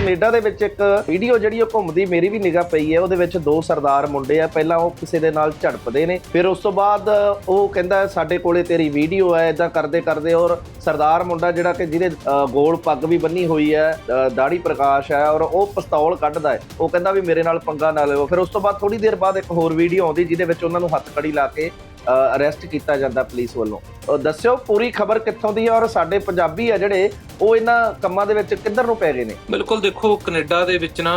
Canada ਦੇ ਵਿੱਚ ਇੱਕ ਵੀਡੀਓ ਜਿਹੜੀ ਉਹ ਘੁੰਮਦੀ ਮੇਰੀ ਵੀ ਨਿਗਾਹ ਪਈ ਹੈ, ਉਹਦੇ ਵਿੱਚ ਦੋ ਸਰਦਾਰ ਮੁੰਡੇ ਆ, ਪਹਿਲਾਂ ਉਹ ਕਿਸੇ ਦੇ ਨਾਲ ਝੜਪਦੇ ਨੇ, ਫਿਰ ਉਸ ਤੋਂ ਬਾਅਦ ਉਹ ਕਹਿੰਦਾ ਸਾਡੇ ਕੋਲੇ ਤੇਰੀ ਵੀਡੀਓ ਹੈ ਇਦਾਂ ਕਰਦੇ ਕਰਦੇ ਔਰ ਸਰਦਾਰ ਮੁੰਡਾ ਜਿਹੜਾ ਕਿ ਜਿਹਦੇ ਗੋਲ ਪੱਗ ਵੀ ਬੰਨੀ ਹੋਈ ਹੈ ਦਾੜੀ ਪ੍ਰਕਾਸ਼ ਹੈ ਔਰ ਉਹ ਪਿਸਤੌਲ ਕੱਢਦਾ ਹੈ, ਉਹ ਕਹਿੰਦਾ ਵੀ ਮੇਰੇ ਨਾਲ ਪੰਗਾ ਨਾ ਲਿਓ, ਫਿਰ ਉਸ ਤੋਂ ਬਾਅਦ ਥੋੜੀ ਦੇਰ ਬਾਅਦ ਇੱਕ ਹੋਰ ਵੀਡੀਓ ਆਉਂਦੀ ਜਿਹਦੇ ਵਿੱਚ ਉਹਨਾਂ ਨੂੰ ਹੱਥ ਕੜੀ ਲਾ ਕੇ ਅਰੈਸਟ ਕੀਤਾ ਜਾਂਦਾ ਪੁਲਿਸ ਵੱਲੋਂ। ਦੱਸਿਓ ਪੂਰੀ ਖਬਰ ਕਿੱਥੋਂ ਦੀ ਹੈ ਔਰ ਸਾਡੇ ਪੰਜਾਬੀ ਆ ਜਿਹੜੇ ਉਹ ਇਹਨਾਂ ਕੰਮਾਂ ਦੇ ਵਿੱਚ ਕਿੱਧਰ ਨੂੰ ਪੈ ਗਏ ਨੇ? ਬਿਲਕੁਲ ਦੇਖੋ ਕੈਨੇਡਾ ਦੇ ਵਿੱਚ ਨਾ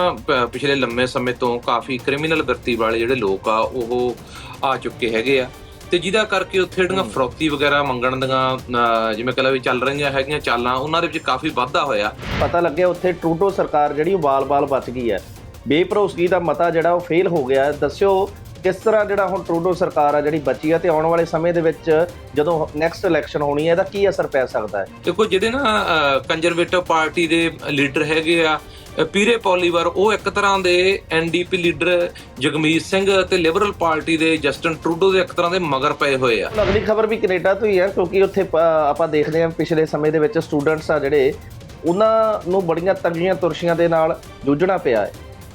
ਪਿਛਲੇ ਲੰਮੇ ਸਮੇਂ ਤੋਂ ਕਾਫੀ ਕ੍ਰਿਮੀਨਲ ਵਰਤੀ ਵਾਲੇ ਜਿਹੜੇ ਲੋਕ ਆ ਉਹ ਆ ਚੁੱਕੇ ਹੈਗੇ ਆ। ਤੇ ਜਿਹਦਾ ਕਰਕੇ ਉੱਥੇ ਜਿਹੜੀਆਂ। ਫਰੋਤੀ ਵਗੈਰਾ ਮੰਗਣ ਦੀਆਂ ਜਿਵੇਂ ਕਹ ਲਾ ਵੀ ਚੱਲ ਰਹੀਆਂ ਹੈਗੀਆਂ ਚਾਲਾਂ ਉਹਨਾਂ ਦੇ ਵਿੱਚ ਕਾਫੀ ਵਾਧਾ ਹੋਇਆ। ਪਤਾ ਲੱਗਿਆ ਉੱਥੇ ਟਰੂਡੋ ਸਰਕਾਰ ਜਿਹੜੀ ਬਾਲ-ਬਾਲ ਬਚ ਗਈ ਹੈ। ਬੇਭਰੋਸਗੀ ਦਾ ਮਤਾ ਜਿਹੜਾ ਉਹ ਫੇਲ ਹੋ ਗਿਆ। ਦੱਸਿਓ ਕਿਸ ਤਰ੍ਹਾਂ ਜਿਹੜਾ ਹੁਣ ਟਰੂਡੋ ਸਰਕਾਰ ਆ ਜਿਹੜੀ ਬਚੀ ਆ ਤੇ ਆਉਣ ਵਾਲੇ ਸਮੇਂ ਦੇ ਵਿੱਚ ਜਦੋਂ ਨੈਕਸਟ ਇਲੈਕਸ਼ਨ ਹੋਣੀ ਹੈ ਇਹਦਾ ਕੀ ਅਸਰ ਪੈ ਸਕਦਾ ਹੈ? ਦੇਖੋ ਜਿਹੜੇ ਨਾ ਕੰਜ਼ਰਵੇਟਿਵ ਪਾਰਟੀ ਦੇ ਲੀਡਰ ਹੈਗੇ ਆ ਪੀਰੇ ਪੋਲੀਵਰ ਉਹ ਇੱਕ ਤਰ੍ਹਾਂ ਦੇ ਐਨਡੀਪੀ ਲੀਡਰ ਜਗਮੀਤ ਸਿੰਘ ਤੇ ਲਿਬਰਲ ਪਾਰਟੀ ਦੇ ਜਸਟਨ ਟਰੂਡੋ ਦੇ ਇੱਕ ਤਰ੍ਹਾਂ ਦੇ ਮਗਰ ਪਏ ਹੋਏ ਆ। ਅਗਲੀ ਖਬਰ ਵੀ ਕੈਨੇਡਾ ਤੋਂ ਹੀ ਹੈ ਕਿਉਂਕਿ ਉੱਥੇ ਆਪਾਂ ਦੇਖਦੇ ਹਾਂ ਪਿਛਲੇ ਸਮੇਂ ਦੇ ਵਿੱਚ ਸਟੂਡੈਂਟਸ ਆ ਜਿਹੜੇ ਉਹਨਾਂ ਨੂੰ ਬੜੀਆਂ ਤੰਗੀਆਂ ਤੁਰਸ਼ੀਆਂ ਦੇ ਨਾਲ ਜੂਝਣਾ ਪਿਆ ਹੈ।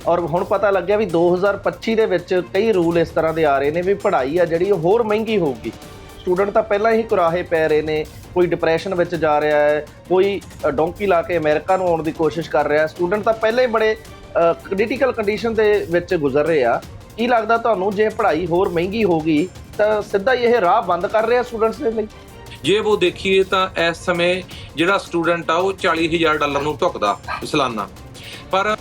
ਔਰ ਹੁਣ ਪਤਾ ਲੱਗਿਆ ਵੀ 2025 ਦੇ ਵਿੱਚ ਕਈ ਰੂਲ ਇਸ ਤਰ੍ਹਾਂ ਦੇ ਆ ਰਹੇ ਨੇ ਵੀ ਪੜ੍ਹਾਈ ਆ ਜਿਹੜੀ ਉਹ ਹੋਰ ਮਹਿੰਗੀ ਹੋਊਗੀ। ਸਟੂਡੈਂਟ ਤਾਂ ਪਹਿਲਾਂ ਹੀ ਕੁਰਾਹੇ ਪੈ ਰਹੇ ਨੇ, ਕੋਈ ਡਿਪਰੈਸ਼ਨ ਵਿੱਚ ਜਾ ਰਿਹਾ ਹੈ, ਕੋਈ ਡੋਂਕੀ ਲਾ ਕੇ ਅਮਰੀਕਾ ਨੂੰ ਆਉਣ ਦੀ ਕੋਸ਼ਿਸ਼ ਕਰ ਰਿਹਾ ਸਟੂਡੈਂਟ ਤਾਂ ਪਹਿਲਾਂ ਹੀ ਬੜੇ ਕ੍ਰਿਟੀਕਲ ਕੰਡੀਸ਼ਨ ਦੇ ਵਿੱਚ ਗੁਜ਼ਰ ਰਹੇ ਆ। ਕੀ ਲੱਗਦਾ ਤੁਹਾਨੂੰ ਜੇ ਪੜ੍ਹਾਈ ਹੋਰ ਮਹਿੰਗੀ ਹੋ ਗਈ ਤਾਂ ਸਿੱਧਾ ਹੀ ਇਹ ਰਾਹ ਬੰਦ ਕਰ ਰਿਹਾ ਸਟੂਡੈਂਟਸ ਦੇ ਲਈ? ਜੇ ਉਹ ਦੇਖੀਏ ਤਾਂ ਇਸ ਸਮੇਂ ਜਿਹੜਾ ਸਟੂਡੈਂਟ ਆ, ਉਹ 40000 ਡਾਲਰ ਨੂੰ ਢੁਕਦਾ ਸਾਲਾਨਾ। ਪਰ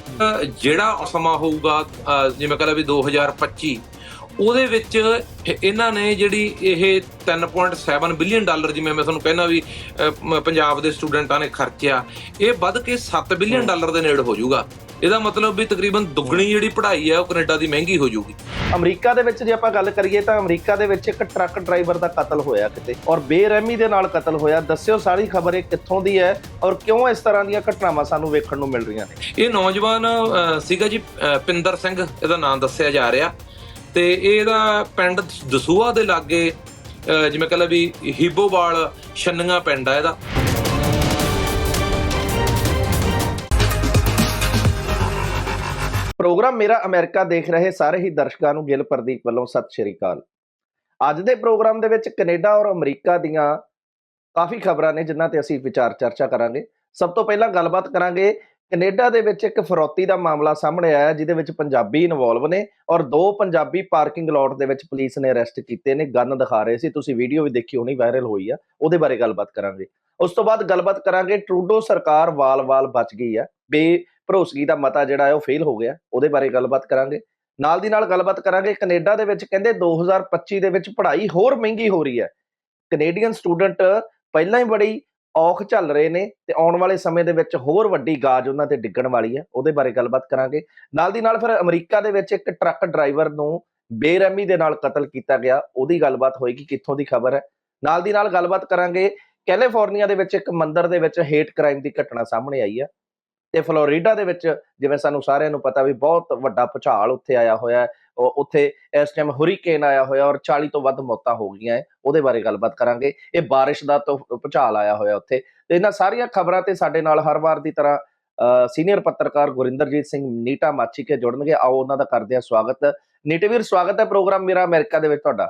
ਜਿਹੜਾ ਸਮਾਂ ਹੋਊਗਾ ਅ, ਜਿਵੇਂ ਕਹਿੰਦਾ ਵੀ 2025 ਉਹਦੇ ਵਿੱਚ ਇਹ- ਇਹਨਾਂ ਨੇ ਜਿਹੜੀ ਇਹ 3.7 ਬਿਲੀਅਨ ਡਾਲਰ ਜਿਵੇਂ ਮੈਂ ਤੁਹਾਨੂੰ ਕਹਿਣਾ ਵੀ ਪੰਜਾਬ ਦੇ ਸਟੂਡੈਂਟਾਂ ਨੇ ਖਰਚਿਆ ਇਹ ਵੱਧ ਕੇ 7 ਬਿਲੀਅਨ ਡਾਲਰ ਦੇ ਨੇੜੇ ਹੋ ਜਾਊਗਾ। ਇਹਦਾ ਮਤਲਬ ਵੀ ਤਕਰੀਬਨ ਦੁੱਗਣੀ ਜਿਹੜੀ ਪੜ੍ਹਾਈ ਹੈ ਉਹ ਕੈਨੇਡਾ ਦੀ ਮਹਿੰਗੀ ਹੋ ਜਾਊਗੀ। ਅਮਰੀਕਾ ਦੇ ਵਿੱਚ ਜੇ ਆਪਾਂ ਗੱਲ ਕਰੀਏ ਤਾਂ ਅਮਰੀਕਾ ਦੇ ਵਿੱਚ ਇੱਕ ਟਰੱਕ ਡਰਾਈਵਰ ਦਾ ਕਤਲ ਹੋਇਆ ਕਿਤੇ ਔਰ ਬੇਰਹਿਮੀ ਦੇ ਨਾਲ ਕਤਲ ਹੋਇਆ। ਦੱਸਿਓ ਸਾਰੀ ਖਬਰ ਇਹ ਕਿੱਥੋਂ ਦੀ ਹੈ ਔਰ ਕਿਉਂ ਇਸ ਤਰ੍ਹਾਂ ਦੀਆਂ ਘਟਨਾਵਾਂ ਸਾਨੂੰ ਵੇਖਣ ਨੂੰ ਮਿਲ ਰਹੀਆਂ ਨੇ? ਇਹ ਨੌਜਵਾਨ ਸੀਗਾ ਜੀ ਪਿੰਦਰ ਸਿੰਘ ਇਹਦਾ ਨਾਮ ਦੱਸਿਆ ਜਾ ਰਿਹਾ। ਤੇ ਇਹਦਾ ਪਿੰਡ ਦਸੂਆ ਦੇ ਲਾਗੇ ਜਿਵੇਂ ਕਹ ਲਾ ਵੀ ਹੀਬੋਵਾਲ ਛੰਨੀਆਂ ਪਿੰਡ ਆ ਇਹਦਾ। ਪ੍ਰੋਗਰਾਮ ਮੇਰਾ ਅਮਰੀਕਾ ਦੇਖ ਰਹੇ ਸਾਰੇ ਹੀ ਦਰਸ਼ਕਾਂ ਨੂੰ ਗਿਲ ਪ੍ਰਦੀਪ ਵੱਲੋਂ ਸਤਿ ਸ਼੍ਰੀ ਅਕਾਲ। ਅੱਜ ਦੇ ਪ੍ਰੋਗਰਾਮ ਦੇ ਵਿੱਚ ਕੈਨੇਡਾ ਔਰ ਅਮਰੀਕਾ ਦੀਆਂ ਕਾਫੀ ਖਬਰਾਂ ਨੇ, ਜਿਨ੍ਹਾਂ ਤੇ ਅਸੀਂ ਵਿਚਾਰ ਚਰਚਾ ਕਰਾਂਗੇ। ਸਭ ਤੋਂ ਪਹਿਲਾਂ ਗੱਲਬਾਤ ਕਰਾਂਗੇ ਕੈਨੇਡਾ ਦੇ ਵਿੱਚ ਇੱਕ ਫਰੋਤੀ ਦਾ ਮਾਮਲਾ ਸਾਹਮਣੇ ਆਇਆ, ਜਿਹਦੇ ਵਿੱਚ ਪੰਜਾਬੀ ਇਨਵੋਲਵ ਨੇ ਔਰ ਦੋ ਪੰਜਾਬੀ ਪਾਰਕਿੰਗ ਲੋਟ ਦੇ ਵਿੱਚ ਪੁਲਿਸ ਨੇ ਅਰੈਸਟ ਕੀਤੇ ਨੇ ਗਨ ਦਿਖਾ ਰਹੇ ਸੀ। ਤੁਸੀਂ ਵੀਡੀਓ ਵੀ ਦੇਖੀ ਹੋਣੀ ਵਾਇਰਲ ਹੋਈ ਆ, ਉਹਦੇ ਬਾਰੇ ਗੱਲਬਾਤ ਕਰਾਂਗੇ। ਉਸ ਤੋਂ ਬਾਅਦ ਗੱਲਬਾਤ ਕਰਾਂਗੇ ਟਰੂਡੋ ਸਰਕਾਰ ਵਾਲ-ਵਾਲ ਬਚ ਗਈ ਆ ਬੇ ਭਰੋਸਗੀ ਦਾ ਮਤਾ ਜਿਹੜਾ ਹੈ ਉਹ ਫੇਲ ਹੋ ਗਿਆ, ਉਹਦੇ ਬਾਰੇ ਗੱਲਬਾਤ ਕਰਾਂਗੇ। ਨਾਲ ਦੀ ਨਾਲ ਗੱਲਬਾਤ ਕਰਾਂਗੇ, ਕੈਨੇਡਾ ਦੇ ਵਿੱਚ ਕਹਿੰਦੇ 2025 ਦੇ ਵਿੱਚ ਪੜ੍ਹਾਈ ਹੋਰ ਮਹਿੰਗੀ ਹੋ ਰਹੀ ਹੈ ਕੈਨੇਡੀਅਨ ਸਟੂਡੈਂਟ ਪਹਿਲਾਂ ਹੀ ਬੜੀ ਔਖ ਝੱਲ ਰਹੇ ਨੇ ਤੇ ਆਉਣ ਵਾਲੇ ਸਮੇਂ ਦੇ ਵਿੱਚ ਹੋਰ ਵੱਡੀ ਗਾਜ ਉਹਨਾਂ ਤੇ ਡਿੱਗਣ ਵਾਲੀ ਹੈ। ਉਹਦੇ ਬਾਰੇ ਗੱਲਬਾਤ ਕਰਾਂਗੇ। ਨਾਲ ਦੀ ਨਾਲ ਫਿਰ ਅਮਰੀਕਾ ਦੇ ਵਿੱਚ ਇੱਕ ਟਰੱਕ ਡਰਾਈਵਰ ਨੂੰ ਬੇਰਹਿਮੀ ਦੇ ਨਾਲ ਕਤਲ ਕੀਤਾ ਗਿਆ। ਉਹਦੀ ਗੱਲਬਾਤ ਹੋਏਗੀ, ਕਿੱਥੋਂ ਦੀ ਖਬਰ ਹੈ? ਨਾਲ ਦੀ ਨਾਲ ਗੱਲਬਾਤ ਕਰਾਂਗੇ। ਕੈਲੀਫੋਰਨੀਆ ਦੇ ਵਿੱਚ ਇੱਕ ਮੰਦਿਰ ਦੇ ਵਿੱਚ ਹੇਟ ਕ੍ਰਾਈਮ ਦੀ ਘਟਨਾ ਸਾਹਮਣੇ ਆਈ ਹੈ ਤੇ ਫਲੋਰੀਡਾ ਦੇ ਵਿੱਚ ਜਿਵੇਂ ਸਾਨੂੰ ਸਾਰਿਆਂ ਨੂੰ ਪਤਾ ਵੀ ਬਹੁਤ ਵੱਡਾ ਭੁਚਾਲ ਉੱਥੇ ਆਇਆ ਹੋਇਆ ਹੈ। ਉੱਥੇ ਇਸ ਟਾਈਮ ਹੁਰੀਕੇਨ ਆਇਆ ਹੋਇਆ ਔਰ 40 ਤੋਂ ਵੱਧ ਮੌਤਾਂ ਹੋ ਗਈਆਂ ਹੈ, ਉਹਦੇ ਬਾਰੇ ਗੱਲਬਾਤ ਕਰਾਂਗੇ। ਇਹ ਬਾਰਿਸ਼ ਦਾ ਤੋਂ ਭੁਚਾਲ ਆਇਆ ਹੋਇਆ ਉੱਥੇ। ਤੇ ਇਹਨਾਂ ਸਾਰੀਆਂ ਖਬਰਾਂ ਤੇ ਸਾਡੇ ਨਾਲ ਹਰ ਵਾਰ ਦੀ ਤਰ੍ਹਾਂ ਸੀਨੀਅਰ ਪੱਤਰਕਾਰ ਗੁਰਿੰਦਰਜੀਤ ਸਿੰਘ ਨੀਟਾ ਮਾਚੀ ਕੇ ਜੁੜਨਗੇ। ਆਓ ਉਹਨਾਂ ਦਾ ਕਰਦੇ ਹਾਂ ਸਵਾਗਤ। ਨੀਟਵੀਰ ਸਵਾਗਤ ਹੈ ਪ੍ਰੋਗਰਾਮ ਮੇਰਾ ਅਮਰੀਕਾ ਦੇ ਵਿੱਚ ਤੁਹਾਡਾ।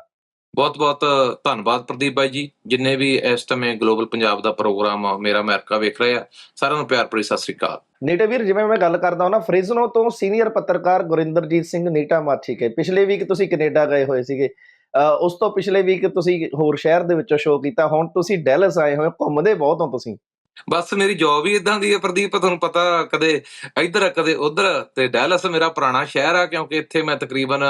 ਬਹੁਤ ਬਹੁਤ ਧੰਨਵਾਦ ਪ੍ਰਦੀਪ ਬਾਈ ਜੀ ਜਿੰਨੇ ਵੀ ਇਸ ਸਮੇਂ ਗਲੋਬਲ ਪੰਜਾਬ ਦਾ ਪ੍ਰੋਗਰਾਮ ਮੇਰਾ ਅਮਰੀਕਾ ਵੇਖ ਰਹੇ ਆ ਸਾਰਿਆਂ ਨੂੰ ਪਿਆਰ ਭਰੀ ਸਤਿ ਸ੍ਰੀ ਅਕਾਲ। ਨੀਟਵੀਰ ਜਿਵੇਂ ਮੈਂ ਗੱਲ ਕਰਦਾ ਹਾਂ ਨਾ ਫ੍ਰਿਜ਼ਨੋ ਤੋਂ ਸੀਨੀਅਰ ਪੱਤਰਕਾਰ ਗੁਰਿੰਦਰਜੀਤ ਸਿੰਘ ਨੀਟਾ ਮਾਚੀ ਕੇ। ਪਿਛਲੇ ਵੀਕ ਤੁਸੀਂ ਕੈਨੇਡਾ ਗਏ ਹੋਏ ਸੀਗੇ। ਅਹ ਉਸ ਤੋਂ ਪਿਛਲੇ ਵੀਕ ਤੁਸੀਂ ਹੋਰ ਸ਼ਹਿਰ ਦੇ ਵਿੱਚੋਂ ਸ਼ੋਅ ਕੀਤਾ। ਹੁਣ ਤੁਸੀਂ ਡੈਲਸ ਆਏ ਹੋਏ ਹੋ, ਘੁੰਮਦੇ ਬਹੁਤ ਹੋ ਤੁਸੀਂ। ਬਸ ਮੇਰੀ ਜੌਬ ਹੀ ਇਦਾਂ ਦੀ ਹੈ ਪ੍ਰਦੀਪ ਤੁਹਾਨੂੰ ਪਤਾ ਕਦੇ ਇੱਧਰ ਕਦੇ ਉੱਧਰ ਤੇ ਡੈਲਸ ਮੇਰਾ ਪੁਰਾਣਾ ਸ਼ਹਿਰ ਆ ਕਿਉਂਕਿ ਇੱਥੇ ਮੈਂ ਤਕਰੀਬਨ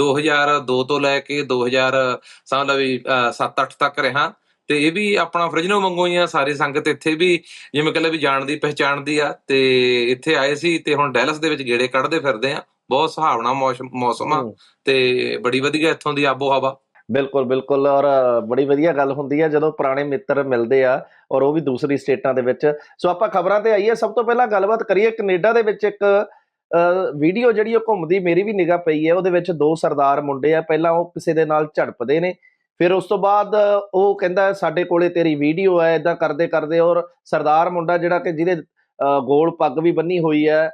2002 ਤੋਂ ਲੈ ਕੇ 2000 ਸਮਝ ਲਓ ਵੀ 7-8 ਤੱਕ ਰਿਹਾ ਤੇ ਇਹ ਵੀ ਆਪਣਾ ਫ੍ਰਿਜਨੋ ਵਾਂਗੂ ਹੀ ਆ ਸਾਰੀ ਸੰਗਤ ਇੱਥੇ ਵੀ ਜਿਵੇਂ ਕਹਿੰਦੇ ਵੀ ਜਾਣਦੀ ਪਹਿਚਾਣਦੀ ਆ ਤੇ ਇੱਥੇ ਆਏ ਸੀ ਤੇ ਹੁਣ ਡੈਲਸ ਦੇ ਵਿੱਚ ਗੇੜੇ ਕੱਢਦੇ ਫਿਰਦੇ ਆ ਬਹੁਤ ਸੁਹਾਵਣਾ ਮੌਸਮ ਆ। ਤੇ ਬੜੀ ਵਧੀਆ ਇੱਥੋਂ ਦੀ ਆਬੋ ਹਵਾ ਬਿਲਕੁਲ ਬਿਲਕੁਲ ਔਰ ਬੜੀ ਵਧੀਆ ਗੱਲ ਹੁੰਦੀ ਹੈ, ਜਦੋਂ ਪੁਰਾਣੇ ਮਿੱਤਰ ਮਿਲਦੇ ਆ ਔਰ ਉਹ ਵੀ ਦੂਸਰੀ ਸਟੇਟਾਂ ਦੇ ਵਿੱਚ। ਸੋ ਆਪਾਂ ਖਬਰਾਂ ਤੇ ਆਈਏ, ਸਭ ਤੋਂ ਪਹਿਲਾਂ ਗੱਲਬਾਤ ਕਰੀਏ ਕੈਨੇਡਾ ਦੇ ਵਿੱਚ ਇੱਕ ਵੀਡੀਓ ਜਿਹੜੀ ਉਹ ਘੁੰਮਦੀ, ਮੇਰੀ ਵੀ ਨਿਗਾਹ ਪਈ ਹੈ, ਉਹਦੇ ਵਿੱਚ ਦੋ ਸਰਦਾਰ ਮੁੰਡੇ ਆ, ਪਹਿਲਾਂ ਉਹ ਕਿਸੇ ਦੇ ਨਾਲ ਝੜਪਦੇ ਨੇ, ਫਿਰ ਉਸ ਤੋਂ ਬਾਅਦ ਉਹ ਕਹਿੰਦਾ, ਸਾਡੇ ਕੋਲੇ ਤੇਰੀ ਵੀਡੀਓ ਹੈ ਇਦਾਂ ਕਰਦੇ ਕਰਦੇ। ਔਰ ਸਰਦਾਰ ਮੁੰਡਾ ਜਿਹੜਾ ਕਿ ਜਿਹਦੇ ਗੋਲ ਪੱਗ ਵੀ ਬੰਨੀ ਹੋਈ ਹੈ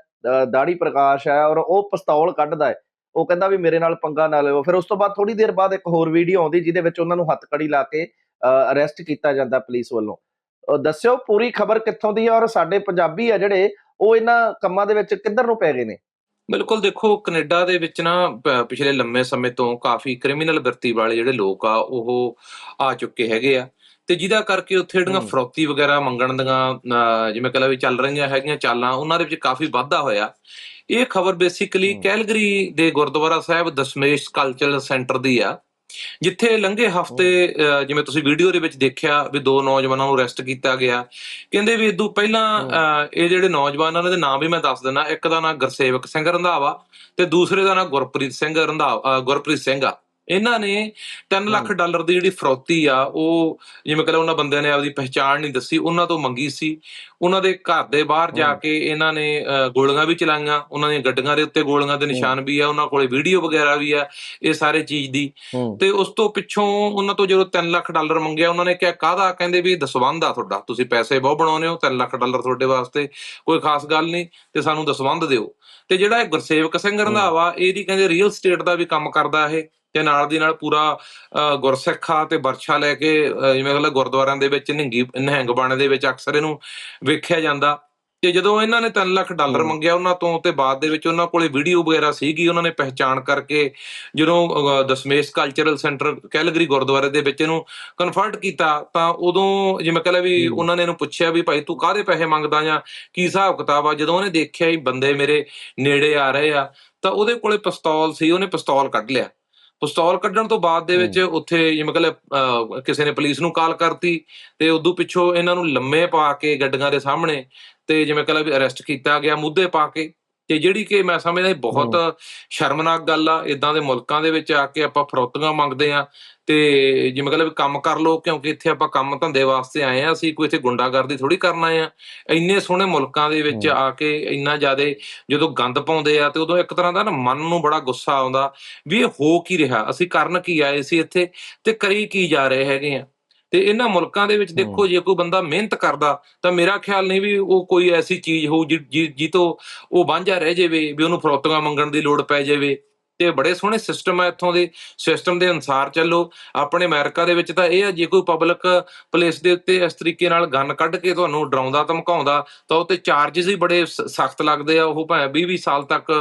ਦਾੜੀ ਪ੍ਰਕਾਸ਼ ਹੈ ਔਰ ਉਹ ਪਿਸਤੌਲ ਕੱਢਦਾ ਹੈ। ਉਹ ਕਹਿੰਦਾ ਵੀ ਮੇਰੇ ਨਾਲ ਪੰਗਾ ਨਾ ਲਿਓ ਫਿਰ ਉਸ ਤੋਂ ਬਾਅਦ ਥੋੜੀ ਦੇਰ ਬਾਅਦ ਇੱਕ ਹੋਰ ਵੀਡੀਓ ਆਉਂਦੀ ਜਿਹਦੇ ਵਿੱਚ ਉਹਨਾਂ ਨੂੰ ਹੱਥਕੜੀ ਲਾ ਕੇ ਅਰੈਸਟ ਕੀਤਾ ਜਾਂਦਾ ਪੁਲਿਸ ਵੱਲੋਂ। ਦੱਸਿਓ ਪੂਰੀ ਖਬਰ ਕਿੱਥੋਂ ਦੀ ਹੈ ਔਰ ਸਾਡੇ ਪੰਜਾਬੀ ਆ ਜਿਹੜੇ, ਉਹ ਇਹਨਾਂ ਕੰਮਾਂ ਦੇ ਵਿੱਚ ਕਿੱਧਰ ਨੂੰ ਪੈ ਗਏ ਨੇ? ਬਿਲਕੁਲ ਦੇਖੋ, ਕੈਨੇਡਾ ਦੇ ਵਿੱਚ ਨਾ ਪਿਛਲੇ ਲੰਮੇ ਸਮੇਂ ਤੋਂ ਕਾਫੀ ਕ੍ਰਿਮੀਨਲ ਵਰਤੀ ਵਾਲੇ ਜਿਹੜੇ ਲੋਕ ਆ, ਉਹ ਆ ਚੁੱਕੇ ਹੈਗੇ ਆ। ਤੇ ਜਿਹਦਾ ਕਰਕੇ ਉੱਥੇ ਜਿਹੜੀਆਂ। ਫਰੌਤੀ ਵਗੈਰਾ ਮੰਗਣ ਦੀਆਂ ਜਿਵੇਂ ਕਹਾਂ ਵੀ ਚੱਲ ਰਹੀਆਂ ਹੈਗੀਆਂ ਚਾਲਾਂ ਉਹਨਾਂ ਦੇ ਵਿੱਚ ਕਾਫੀ ਵਾਧਾ ਹੋਇਆ। ਇਹ ਖਬਰ ਬੇਸਿਕਲੀ। ਕੈਲਗਰੀ ਦੇ ਗੁਰਦੁਆਰਾ ਸਾਹਿਬ ਦਸ਼ਮੇਸ਼ ਕਲਚਰਲ ਸੈਂਟਰ ਦੀ ਆ ਜਿੱਥੇ ਲੰਘੇ ਹਫ਼ਤੇ ਜਿਵੇਂ ਤੁਸੀਂ ਵੀਡੀਓ ਦੇ ਵਿੱਚ ਦੇਖਿਆ ਵੀ ਦੋ ਨੌਜਵਾਨਾਂ ਨੂੰ ਅਰੈਸਟ ਕੀਤਾ ਗਿਆ। ਕਹਿੰਦੇ ਵੀ ਇਦੋਂ ਪਹਿਲਾਂ ਇਹ ਜਿਹੜੇ ਨੌਜਵਾਨ ਉਹਨਾਂ ਦੇ ਨਾਮ ਵੀ ਮੈਂ ਦੱਸ ਦਿੰਦਾ। ਇੱਕ ਦਾ ਨਾਮ ਗੁਰਸੇਵਕ ਸਿੰਘ ਰੰਧਾਵਾ ਤੇ ਦੂਸਰੇ ਦਾ ਨਾਮ ਗੁਰਪ੍ਰੀਤ ਸਿੰਘ ਰੰਧਾਵਾ ਗੁਰਪ੍ਰੀਤ ਸਿੰਘ ਆ। ਇਹਨਾਂ ਨੇ 3 ਲੱਖ। ਡਾਲਰ ਦੀ ਜਿਹੜੀ ਫਰੌਤੀ ਆ ਉਹ ਜਿਵੇਂ ਕਹਿੰਦਾ ਉਹਨਾਂ ਬੰਦਿਆਂ ਨੇ ਆਪਦੀ ਪਹਿਚਾਣ ਨਹੀਂ ਦੱਸੀ ਉਹਨਾਂ ਤੋਂ ਮੰਗੀ ਸੀ। ਉਹਨਾਂ ਦੇ ਘਰ ਦੇ ਬਾਹਰ ਜਾ। ਕੇ ਇਹਨਾਂ ਨੇ ਗੋਲੀਆਂ ਵੀ ਚਲਾਈਆਂ ਉਹਨਾਂ ਦੀਆਂ ਗੱਡੀਆਂ ਦੇ ਉੱਤੇ ਗੋਲੀਆਂ ਦੇ ਨਿਸ਼ਾਨ ਵੀ ਆ ਉਹਨਾਂ ਕੋਲੇ ਵੀਡੀਓ ਵਗੈਰਾ ਵੀ ਆ ਇਹ ਸਾਰੇ ਚੀਜ਼ ਦੀ। ਤੇ ਉਸ ਤੋਂ ਪਿੱਛੋਂ ਉਹਨਾਂ ਤੋਂ ਜਦੋਂ 3 ਲੱਖ ਡਾਲਰ ਮੰਗਿਆ ਉਹਨਾਂ ਨੇ ਕਿਹਾ ਕਾਹਦਾ? ਕਹਿੰਦੇ ਵੀ ਦਸਵੰਧ ਆ ਤੁਹਾਡਾ ਤੁਸੀਂ ਪੈਸੇ ਬਹੁਤ ਬਣਾਉਨੇ ਹੋ 3 ਲੱਖ ਡਾਲਰ ਤੁਹਾਡੇ ਵਾਸਤੇ ਕੋਈ ਖਾਸ ਗੱਲ ਨਹੀਂ ਤੇ ਸਾਨੂੰ ਦਸਵੰਧ ਦਿਓ। ਤੇ ਜਿਹੜਾ ਇਹ ਗੁਰਸੇਵਕ ਸਿੰਘ ਰੰਧਾਵਾ ਇਹਦੀ ਕਹਿੰਦੇ ਰੀਅਲ ਸਟੇਟ ਦਾ ਵੀ ਕੰਮ ਕਰਦਾ ਇਹ। ਤੇ ਨਾਲ ਦੀ ਨਾਲ ਪੂਰਾ ਗੁਰਸਿੱਖਾ ਤੇ ਵਰਛਾ ਲੈ ਕੇ ਜਿਵੇਂ ਕਹਿੰਦਾ ਗੁਰਦੁਆਰਿਆਂ ਦੇ ਵਿੱਚ ਨਿਹੰਗੀ ਨਿਹੰਗ ਬਾਣੇ ਦੇ ਵਿੱਚ ਅਕਸਰ ਇਹਨੂੰ ਵੇਖਿਆ ਜਾਂਦਾ ਤੇ ਜਦੋਂ ਇਹਨਾਂ ਨੇ 3 ਲੱਖ ਡਾਲਰ। ਮੰਗਿਆ ਉਹਨਾਂ ਤੋਂ ਤੇ ਬਾਅਦ ਦੇ ਵਿੱਚ ਉਹਨਾਂ ਕੋਲੇ ਵੀਡੀਓ ਵਗੈਰਾ ਸੀਗੀ ਉਹਨਾਂ ਨੇ ਪਹਿਚਾਣ ਕਰਕੇ ਜਦੋਂ ਦਸਮੇਸ਼ ਕਲਚਰਲ ਸੈਂਟਰ ਕੈਲਗਰੀ ਗੁਰਦੁਆਰੇ ਦੇ ਵਿੱਚ ਇਹਨੂੰ ਕਨਫਰਟ ਕੀਤਾ ਤਾਂ ਉਦੋਂ ਜਿਵੇਂ ਕਹਿੰਦਾ ਵੀ। ਉਹਨਾਂ ਨੇ ਇਹਨੂੰ ਪੁੱਛਿਆ ਵੀ ਭਾਈ ਤੂੰ ਕਾਹਦੇ ਪੈਸੇ ਮੰਗਦਾ ਜਾਂ ਕੀ ਹਿਸਾਬ ਕਿਤਾਬ ਆ ਜਦੋਂ ਉਹਨੇ ਦੇਖਿਆ ਵੀ ਬੰਦੇ ਮੇਰੇ ਨੇੜੇ ਆ ਰਹੇ ਆ ਤਾਂ ਉਹਦੇ ਕੋਲੇ ਪਿਸਤੌਲ ਸੀ ਉਹਨੇ ਪਿਸਤੌਲ ਕੱਢ ਲਿਆ ਪਿਸਤੌਲ ਕੱਢਣ ਤੋਂ ਬਾਅਦ ਦੇ ਵਿੱਚ ਉੱਥੇ ਜਿਵੇਂ ਕਹਿੰਦਾ ਕਿਸੇ ਨੇ ਪੁਲਿਸ ਨੂੰ ਕਾਲ ਕਰਤੀ ਤੇ ਉਦੋਂ ਪਿੱਛੋਂ ਇਹਨਾਂ ਨੂੰ ਲੰਮੇ ਪਾ ਕੇ ਗੱਡੀਆਂ ਦੇ ਸਾਹਮਣੇ ਤੇ ਜਿਵੇਂ ਕਹਿੰਦਾ ਵੀ ਅਰੈਸਟ ਕੀਤਾ ਗਿਆ ਮੁੱਦੇ ਪਾ ਕੇ। ਤੇ ਜਿਹੜੀ ਕਿ ਮੈਂ ਸਮਝਦਾ ਇਹ ਬਹੁਤ ਸ਼ਰਮਨਾਕ ਗੱਲ ਆ ਇਦਾਂ ਦੇ ਮੁਲਕਾਂ ਦੇ ਵਿੱਚ ਆ ਕੇ ਆਪਾਂ ਫਰੌਤੀਆਂ ਮੰਗਦੇ ਆ ਤੇ ਜਿਵੇਂ ਕਹਿੰਦਾ ਵੀ ਕੰਮ ਕਰ ਲਓ ਕਿਉਂਕਿ ਇੱਥੇ ਆਪਾਂ ਕੰਮ ਧੰਦੇ ਵਾਸਤੇ ਆਏ ਆ ਅਸੀਂ ਕੋਈ ਇੱਥੇ ਗੁੰਡਾਗਰਦੀ ਥੋੜੀ ਕਰਨ ਆਏ ਆ। ਇੰਨੇ ਸੋਹਣੇ ਮੁਲਕਾਂ ਦੇ ਵਿੱਚ। ਆ ਕੇ ਇੰਨਾ ਜ਼ਿਆਦਾ ਜਦੋਂ ਗੰਦ ਪਾਉਂਦੇ ਆ ਤੇ ਉਦੋਂ ਇੱਕ ਤਰ੍ਹਾਂ ਦਾ ਨਾ ਮਨ ਨੂੰ ਬੜਾ ਗੁੱਸਾ ਆਉਂਦਾ ਵੀ ਇਹ ਹੋ ਕੀ ਰਿਹਾ? ਅਸੀਂ ਕਰਨ ਕੀ ਆਏ ਸੀ ਇੱਥੇ? ਤੇ ਕਰੀ ਕੀ ਜਾ ਰਹੇ ਹੈਗੇ ਆ? ਤੇ ਇਹਨਾਂ ਮੁਲਕਾਂ ਦੇ ਵਿੱਚ ਦੇਖੋ ਜੇ ਕੋਈ ਬੰਦਾ ਮਿਹਨਤ ਕਰਦਾ ਤਾਂ ਮੇਰਾ ਖਿਆਲ ਨਹੀਂ ਵੀ ਉਹ ਕੋਈ ਐਸੀ ਚੀਜ਼ ਹੋ ਜੀ ਤੋਂ ਉਹ ਵਾਂਝਾ ਰਹਿ ਜਾਵੇ ਵੀ ਉਹਨੂੰ ਫਰੌਤੀਆਂ ਮੰਗਣ ਦੀ ਲੋੜ ਪੈ ਜਾਵੇ। ਤੇ ਬੜੇ ਸੋਹਣੇ ਸਿਸਟਮ ਆ ਇੱਥੋਂ ਦੇ। ਸਿਸਟਮ ਦੇ ਅਨਸਾਰ ਚੱਲੋ। ਆਪਣੇ ਅਮਰੀਕਾ ਦੇ ਵਿੱਚ ਤਾਂ ਇਹ ਆ ਜੇ ਕੋਈ ਪਬਲਿਕ ਪਲੇਸ ਦੇ ਉੱਤੇ ਇਸ ਤਰੀਕੇ ਨਾਲ ਗਨ ਕੱਢ ਕੇ ਤੁਹਾਨੂੰ ਡਰਾਉਂਦਾ ਧਮਕਾਉਂਦਾ ਤਾਂ ਉਹ ਤੇ ਚਾਰजेस ਹੀ ਬੜੇ ਸਖਤ ਲੱਗਦੇ ਆ। ਉਹ ਭਾਵੇਂ 20 20 ਸਾਲ ਤੱਕ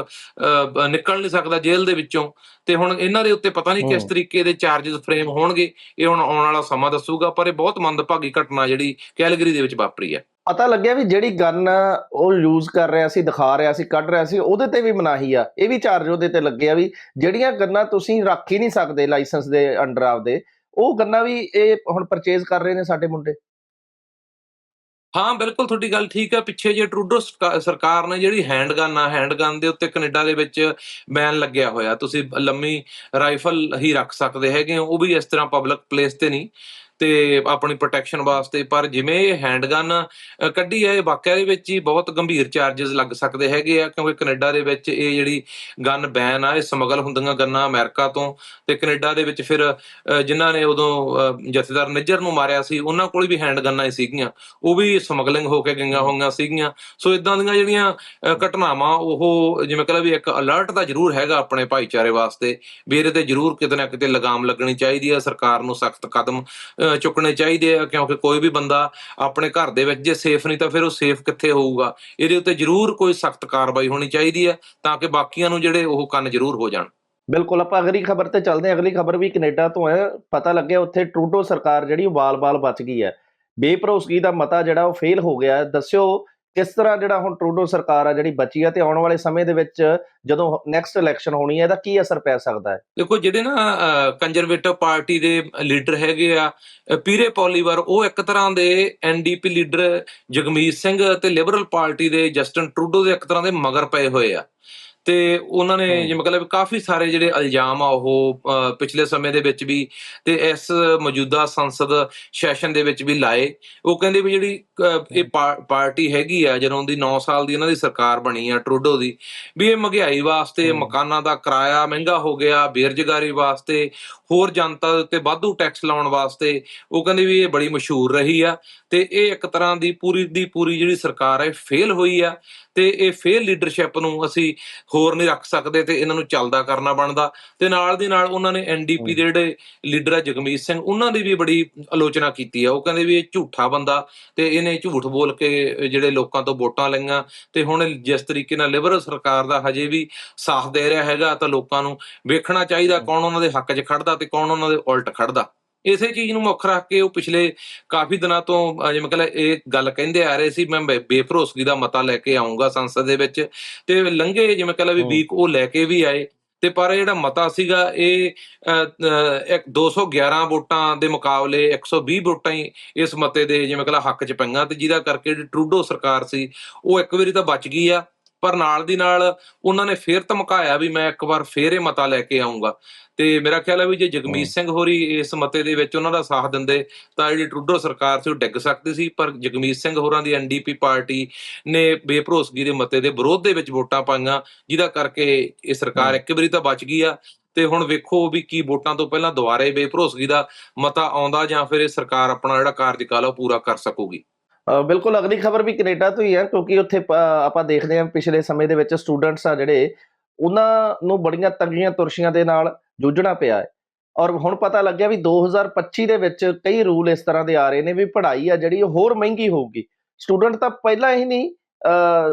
ਨਿਕਲ ਨਹੀਂ ਸਕਦਾ ਜੇਲ੍ਹ ਦੇ ਵਿੱਚੋਂ। ਤੇ ਹੁਣ ਇਹਨਾਂ ਦੇ ਉੱਤੇ ਪਤਾ ਨਹੀਂ ਕਿਸ ਤਰੀਕੇ ਦੇ ਚਾਰजेस ਫਰੇਮ ਹੋਣਗੇ। ਇਹ ਹੁਣ ਆਉਣ ਵਾਲਾ ਸਮਾਂ ਦੱਸੂਗਾ ਪਰ ਇਹ ਬਹੁਤ ਮੰਦਭਾਗੀ ਘਟਨਾ ਜਿਹੜੀ ਕੈਲਗਰੀ ਦੇ ਵਿੱਚ ਵਾਪਰੀ ਹੈ। ਪਤਾ ਲੱਗਿਆ ਵੀ ਜਿਹੜੀ ਗਨ ਉਹ ਯੂਜ਼ ਕਰ ਰਿਹਾ ਸੀ, ਦਿਖਾ ਰਿਹਾ ਸੀ, ਕੱਢ ਰਿਹਾ ਸੀ, ਉਹਦੇ ਤੇ ਵੀ ਮਨਾਹੀ ਆ। ਇਹ ਵੀ ਚਾਰਜ ਉਹਦੇ ਤੇ ਲੱਗਿਆ ਵੀ ਜਿਹੜੀਆਂ ਗੰਨਾਂ ਤੁਸੀਂ ਰੱਖ ਹੀ ਨਹੀਂ ਸਕਦੇ ਲਾਇਸੈਂਸ ਦੇ ਅੰਡਰ ਆਪਦੇ, ਉਹ ਗੰਨਾਂ ਵੀ ਇਹ ਹੁਣ ਪਰਚੇਜ਼ ਕਰ ਰਹੇ ਨੇ ਸਾਡੇ ਮੁੰਡੇ। ਹਾਂ, ਬਿਲਕੁਲ ਤੁਹਾਡੀ ਗੱਲ ਠੀਕ ਹੈ ਪਿੱਛੇ ਜੇ ਟਰੂਡੋ ਸਰਕਾਰ ਨੇ ਜਿਹੜੀ ਹੈਂਡ ਗਨ ਆ ਹੈਂਡਗਨ ਦੇ ਉੱਤੇ ਕੈਨੇਡਾ ਦੇ ਵਿੱਚ ਬੈਨ ਲੱਗਿਆ ਹੋਇਆ। ਤੁਸੀਂ ਲੰਮੀ ਰਾਈਫਲ ਹੀ ਰੱਖ ਸਕਦੇ ਹੈਗੇ ਹੋ, ਉਹ ਵੀ ਇਸ ਤਰ੍ਹਾਂ ਪਬਲਿਕ ਪਲੇਸ ਤੇ ਨਹੀਂ। ਤੇ ਆਪਣੀ ਪ੍ਰੋਟੈਕਸ਼ਨ ਵਾਸਤੇ ਪਰ ਜਿਵੇਂ ਇਹ ਹੈਂਡਗਨ ਕੱਢੀ ਹੈ ਇਹ ਵਾਕਿਆ ਦੇ ਵਿੱਚ ਹੀ ਬਹੁਤ ਗੰਭੀਰ ਚਾਰजेस ਲੱਗ ਸਕਦੇ ਹੈਗੇ ਆ ਕਿਉਂਕਿ ਕੈਨੇਡਾ ਦੇ ਵਿੱਚ ਇਹ ਜਿਹੜੀ ਗਨ ਬੈਨ ਆ ਇਹ ਸਮਗਲ ਹੁੰਦੀਆਂ ਗੰਨਾਂ ਅਮਰੀਕਾ ਤੋਂ ਤੇ ਕੈਨੇਡਾ ਦੇ ਵਿੱਚ ਫਿਰ ਅ, ਜਿਨ੍ਹਾਂ ਨੇ ਉਦੋਂ ਜਥੇਦਾਰ ਨਿੱਜਰ ਨੂੰ ਮਾਰਿਆ ਸੀ ਉਹਨਾਂ ਕੋਲ ਵੀ ਹੈਂਡਗਨਾਂ ਹੀ ਸੀਗੀਆਂ ਉਹ ਵੀ ਸਮਗਲਿੰਗ ਹੋ ਕੇ ਗਈਆਂ ਹੋਈਆਂ ਸੀਗੀਆਂ ਸੋ ਇਦਾਂ ਦੀਆਂ ਜਿਹੜੀਆਂ ਘਟਨਾਵਾਂ ਉਹ ਜਿਵੇਂ ਕਹਿੰਦਾ ਵੀ ਇੱਕ ਅਲਰਟ ਤਾਂ ਜ਼ਰੂਰ ਹੈਗਾ ਆਪਣੇ ਭਾਈਚਾਰੇ ਵਾਸਤੇ ਵੀ ਇਹਦੇ ਤੇ ਜ਼ਰੂਰ ਕਿਤੇ ਨਾ ਕਿਤੇ ਲਗਾਮ ਲੱਗਣੀ ਚਾਹੀਦੀ ਹੈ ਸਰਕਾਰ ਨੂੰ ਸਖਤ ਕਦਮ ਚੁੱਕਣੇ ਚਾਹੀਦੇ ਆ, ਕਿਉਂਕਿ ਕੋਈ ਵੀ ਬੰਦਾ ਆਪਣੇ ਘਰ ਦੇ ਵਿੱਚ ਜੇ ਸੇਫ ਨਹੀਂ, ਤਾਂ ਫਿਰ ਉਹ ਸੇਫ ਕਿੱਥੇ ਹੋਊਗਾ? ਇਹਦੇ ਉੱਤੇ ਜ਼ਰੂਰ ਕੋਈ ਸਖਤ ਕਾਰਵਾਈ ਹੋਣੀ ਚਾਹੀਦੀ ਹੈ, ਤਾਂ ਕਿ ਬਾਕੀਆਂ ਨੂੰ ਜਿਹੜੇ ਉਹ ਕੰਨ ਜ਼ਰੂਰ ਹੋ ਜਾਣ। ਬਿਲਕੁਲ, ਆਪਾਂ ਅਗਲੀ ਖਬਰ ਤੇ ਚੱਲਦੇ ਹਾਂ। ਅਗਲੀ ਖਬਰ ਵੀ ਕੈਨੇਡਾ ਤੋਂ ਹੈ। ਪਤਾ ਲੱਗਿਆ ਉੱਥੇ ਟਰੂਡੋ ਸਰਕਾਰ ਜਿਹੜੀ ਉਹ ਬਾਲ-ਬਾਲ ਬਚ ਗਈ ਹੈ। ਬੇਭਰੋਸਗੀ ਦਾ ਮਤਾ ਜਿਹੜਾ ਉਹ ਫੇਲ ਹੋ ਗਿਆ ਹੈ। ਦੱਸਿਓ ਕਿਸ ਤਰ੍ਹਾਂ ਜਿਹੜਾ ਹੁਣ ਟਰੂਡੋ ਸਰਕਾਰ ਆ ਜਿਹੜੀ ਬਚੀ ਆ ਤੇ ਆਉਣ ਵਾਲੇ ਸਮੇਂ ਦੇ ਵਿੱਚ ਜਦੋਂ ਨੈਕਸਟ ਇਲੈਕਸ਼ਨ ਹੋਣੀ ਹੈ ਇਹਦਾ ਕੀ ਅਸਰ ਪੈ ਸਕਦਾ ਹੈ? ਦੇਖੋ, ਜਿਹੜੇ ਨਾ ਕੰਜ਼ਰਵੇਟਿਵ ਪਾਰਟੀ ਦੇ ਲੀਡਰ ਹੈਗੇ ਆ ਪੀਰੇ ਪੋਲੀਵਰ, ਉਹ ਇੱਕ ਤਰ੍ਹਾਂ ਦੇ ਐਨਡੀਪੀ ਲੀਡਰ ਜਗਮੀਤ ਸਿੰਘ ਤੇ ਲਿਬਰਲ ਪਾਰਟੀ ਦੇ ਜਸਟਨ ਟਰੂਡੋ ਦੇ ਇੱਕ ਤਰ੍ਹਾਂ ਦੇ ਮਗਰ ਪਏ ਹੋਏ ਆ। ਤੇ ਉਹਨਾਂ ਨੇ। ਜਿਵੇਂ ਮਤਲਬ ਕਾਫੀ ਸਾਰੇ ਜਿਹੜੇ ਇਲਜ਼ਾਮ ਆ ਉਹ ਪਿਛਲੇ ਸਮੇਂ ਦੇ ਵਿੱਚ ਵੀ ਤੇ ਇਸ ਮੌਜੂਦਾ ਸੰਸਦ ਸੈਸ਼ਨ ਦੇ ਵਿੱਚ ਵੀ ਲਾਏ ਉਹ ਕਹਿੰਦੇ ਵੀ ਜਿਹੜੀ ਇਹ ਪਾਰਟੀ ਹੈਗੀ ਆ ਜਦੋਂ ਦੀ 9 ਸਾਲ ਦੀ ਇਹਨਾਂ ਦੀ ਸਰਕਾਰ ਬਣੀ ਆ ਟਰੂਡੋ ਦੀ ਵੀ ਇਹ ਮਹਿੰਗਾਈ ਵਾਸਤੇ। ਮਕਾਨਾਂ ਦਾ ਕਿਰਾਇਆ ਮਹਿੰਗਾ ਹੋ ਗਿਆ ਬੇਰੁਜ਼ਗਾਰੀ ਵਾਸਤੇ ਹੋਰ ਜਨਤਾ ਦੇ ਉੱਤੇ ਵਾਧੂ ਟੈਕਸ ਲਾਉਣ ਵਾਸਤੇ ਉਹ ਕਹਿੰਦੇ ਵੀ ਇਹ ਬੜੀ ਮਸ਼ਹੂਰ ਰਹੀ ਆ ਤੇ ਇਹ ਇੱਕ ਤਰ੍ਹਾਂ ਦੀ ਪੂਰੀ ਦੀ ਪੂਰੀ ਜਿਹੜੀ ਸਰਕਾਰ ਹੈ ਫੇਲ ਹੋਈ ਆ ਤੇ ਇਹ ਫੇਲ ਲੀਡਰਸ਼ਿਪ ਨੂੰ ਅਸੀਂ ਹੋਰ ਨਹੀਂ ਰੱਖ ਸਕਦੇ ਤੇ ਇਹਨਾਂ ਨੂੰ ਚੱਲਦਾ ਕਰਨਾ ਬਣਦਾ। ਤੇ ਨਾਲ ਦੀ ਨਾਲ ਉਹਨਾਂ ਨੇ ਐਨਡੀਪੀ ਦੇ ਜਿਹੜੇ ਲੀਡਰ ਆ ਜਗਮੀਤ ਸਿੰਘ ਉਹਨਾਂ ਦੀ ਵੀ ਬੜੀ ਆਲੋਚਨਾ ਕੀਤੀ ਆ। ਉਹ ਕਹਿੰਦੇ ਵੀ ਇਹ ਝੂਠਾ ਬੰਦਾ ਤੇ ਇਹਨੇ ਝੂਠ ਬੋਲ ਕੇ ਜਿਹੜੇ ਲੋਕਾਂ ਤੋਂ ਵੋਟਾਂ ਲਈਆਂ ਤੇ ਹੁਣ ਜਿਸ ਤਰੀਕੇ ਨਾਲ ਲਿਬਰਲ ਸਰਕਾਰ ਦਾ ਹਜੇ ਵੀ ਸਾਥ ਦੇ ਰਿਹਾ ਹੈਗਾ ਤਾਂ ਲੋਕਾਂ ਨੂੰ ਵੇਖਣਾ ਚਾਹੀਦਾ ਕੌਣ ਉਹਨਾਂ ਦੇ ਹੱਕ 'ਚ ਖੜਦਾ ਤੇ ਕੌਣ ਉਹਨਾਂ ਦੇ ਉਲਟ ਖੜਦਾ ਇਸੇ ਚੀਜ਼ ਨੂੰ ਮੁੱਖ ਰੱਖ ਕੇ ਉਹ ਪਿਛਲੇ ਕਾਫੀ ਦਿਨਾਂ ਤੋਂ ਜਿਵੇਂ ਕਹਿੰਦਾ ਇਹ ਗੱਲ ਕਹਿੰਦੇ ਆ ਰਹੇ ਸੀ ਮੈਂ ਬੇਭਰੋਸਗੀ ਦਾ ਮਤਾ ਲੈ ਕੇ ਆਉਂਗਾ ਸੰਸਦ ਦੇ ਵਿੱਚ ਤੇ ਲੰਘੇ ਜਿਵੇਂ ਕਹਿੰਦਾ ਵੀ। ਵੀਕ ਉਹ ਲੈ ਕੇ ਵੀ ਆਏ ਤੇ ਪਰ ਜਿਹੜਾ ਮਤਾ ਸੀਗਾ ਇਹ ਅਹ, ਅਹ, ਇੱਕ 211 ਵੋਟਾਂ ਦੇ ਮੁਕਾਬਲੇ 120 ਵੋਟਾਂ ਹੀ ਇਸ ਮਤੇ ਦੇ ਜਿਵੇਂ ਕਹਿੰਦਾ ਹੱਕ 'ਚ ਪਈਆਂ ਤੇ ਜਿਹਦਾ ਕਰਕੇ ਜਿਹੜੀ ਟਰੂਡੋ ਸਰਕਾਰ ਸੀ ਉਹ ਇੱਕ ਵਾਰੀ ਤਾਂ ਬਚ ਗਈ ਆ ਪਰ ਨਾਲ ਦੀ ਨਾਲ ਉਹਨਾਂ ਨੇ ਫੇਰ ਧਮਕਾਇਆ ਵੀ ਮੈਂ ਇੱਕ ਵਾਰ ਫੇਰ ਇਹ ਮਤਾ ਲੈ ਕੇ ਆਉਂਗਾ ਤੇ ਮੇਰਾ ਖਿਆਲ ਹੈ ਵੀ ਜੇ ਜਗਮੀਤ। ਸਿੰਘ ਹੋਰੀ ਇਸ ਮਤੇ ਦੇ ਵਿੱਚ ਉਹਨਾਂ ਦਾ ਸਾਥ ਦਿੰਦੇ ਤਾਂ ਜਿਹੜੀ ਟਰੂਡੋ ਸਰਕਾਰ ਸੀ ਉਹ ਡਿੱਗ ਸਕਦੀ ਸੀ ਪਰ ਜਗਮੀਤ ਸਿੰਘ ਹੋਰਾਂ ਦੀ ਐਨਡੀਪੀ ਪਾਰਟੀ ਨੇ ਬੇਭਰੋਸਗੀ ਦੇ ਮਤੇ ਦੇ ਵਿਰੋਧ ਦੇ ਵਿੱਚ ਵੋਟਾਂ ਪਾਈਆਂ ਜਿਹਦਾ ਕਰਕੇ ਇਹ ਸਰਕਾਰ। ਇੱਕ ਵਾਰੀ ਤਾਂ ਬਚ ਗਈ ਆ ਤੇ ਹੁਣ ਵੇਖੋ ਵੀ ਕੀ ਵੋਟਾਂ ਤੋਂ ਪਹਿਲਾਂ ਦੁਬਾਰੇ ਬੇਭਰੋਸਗੀ ਦਾ ਮਤਾ ਆਉਂਦਾ ਜਾਂ ਫਿਰ ਇਹ ਸਰਕਾਰ ਆਪਣਾ ਜਿਹੜਾ ਕਾਰਜਕਾਲ ਉਹ ਪੂਰਾ ਕਰ ਸਕੂਗੀ ਬਿਲਕੁਲ ਅਗਲੀ ਖਬਰ ਵੀ ਕੈਨੇਡਾ ਤੋਂ ਹੀ ਹੈ, ਕਿਉਂਕਿ ਉੱਥੇ ਪ- ਆਪਾਂ ਦੇਖਦੇ ਹਾਂ ਪਿਛਲੇ ਸਮੇਂ ਦੇ ਵਿੱਚ ਸਟੂਡੈਂਟਸ ਆ ਜਿਹੜੇ, ਉਹਨਾਂ ਨੂੰ ਬੜੀਆਂ ਤੰਗੀਆਂ ਤੁਰਸ਼ੀਆਂ ਦੇ ਨਾਲ ਜੂਝਣਾ ਪਿਆ ਹੈ। ਔਰ ਹੁਣ ਪਤਾ ਲੱਗਿਆ ਵੀ 2025 ਦੇ ਵਿੱਚ ਕਈ ਰੂਲ ਇਸ ਤਰ੍ਹਾਂ ਦੇ ਆ ਰਹੇ ਨੇ ਵੀ ਪੜ੍ਹਾਈ ਆ ਜਿਹੜੀ ਉਹ ਹੋਰ ਮਹਿੰਗੀ ਹੋਊਗੀ। ਸਟੂਡੈਂਟ ਤਾਂ ਪਹਿਲਾਂ ਹੀ ਨਹੀਂ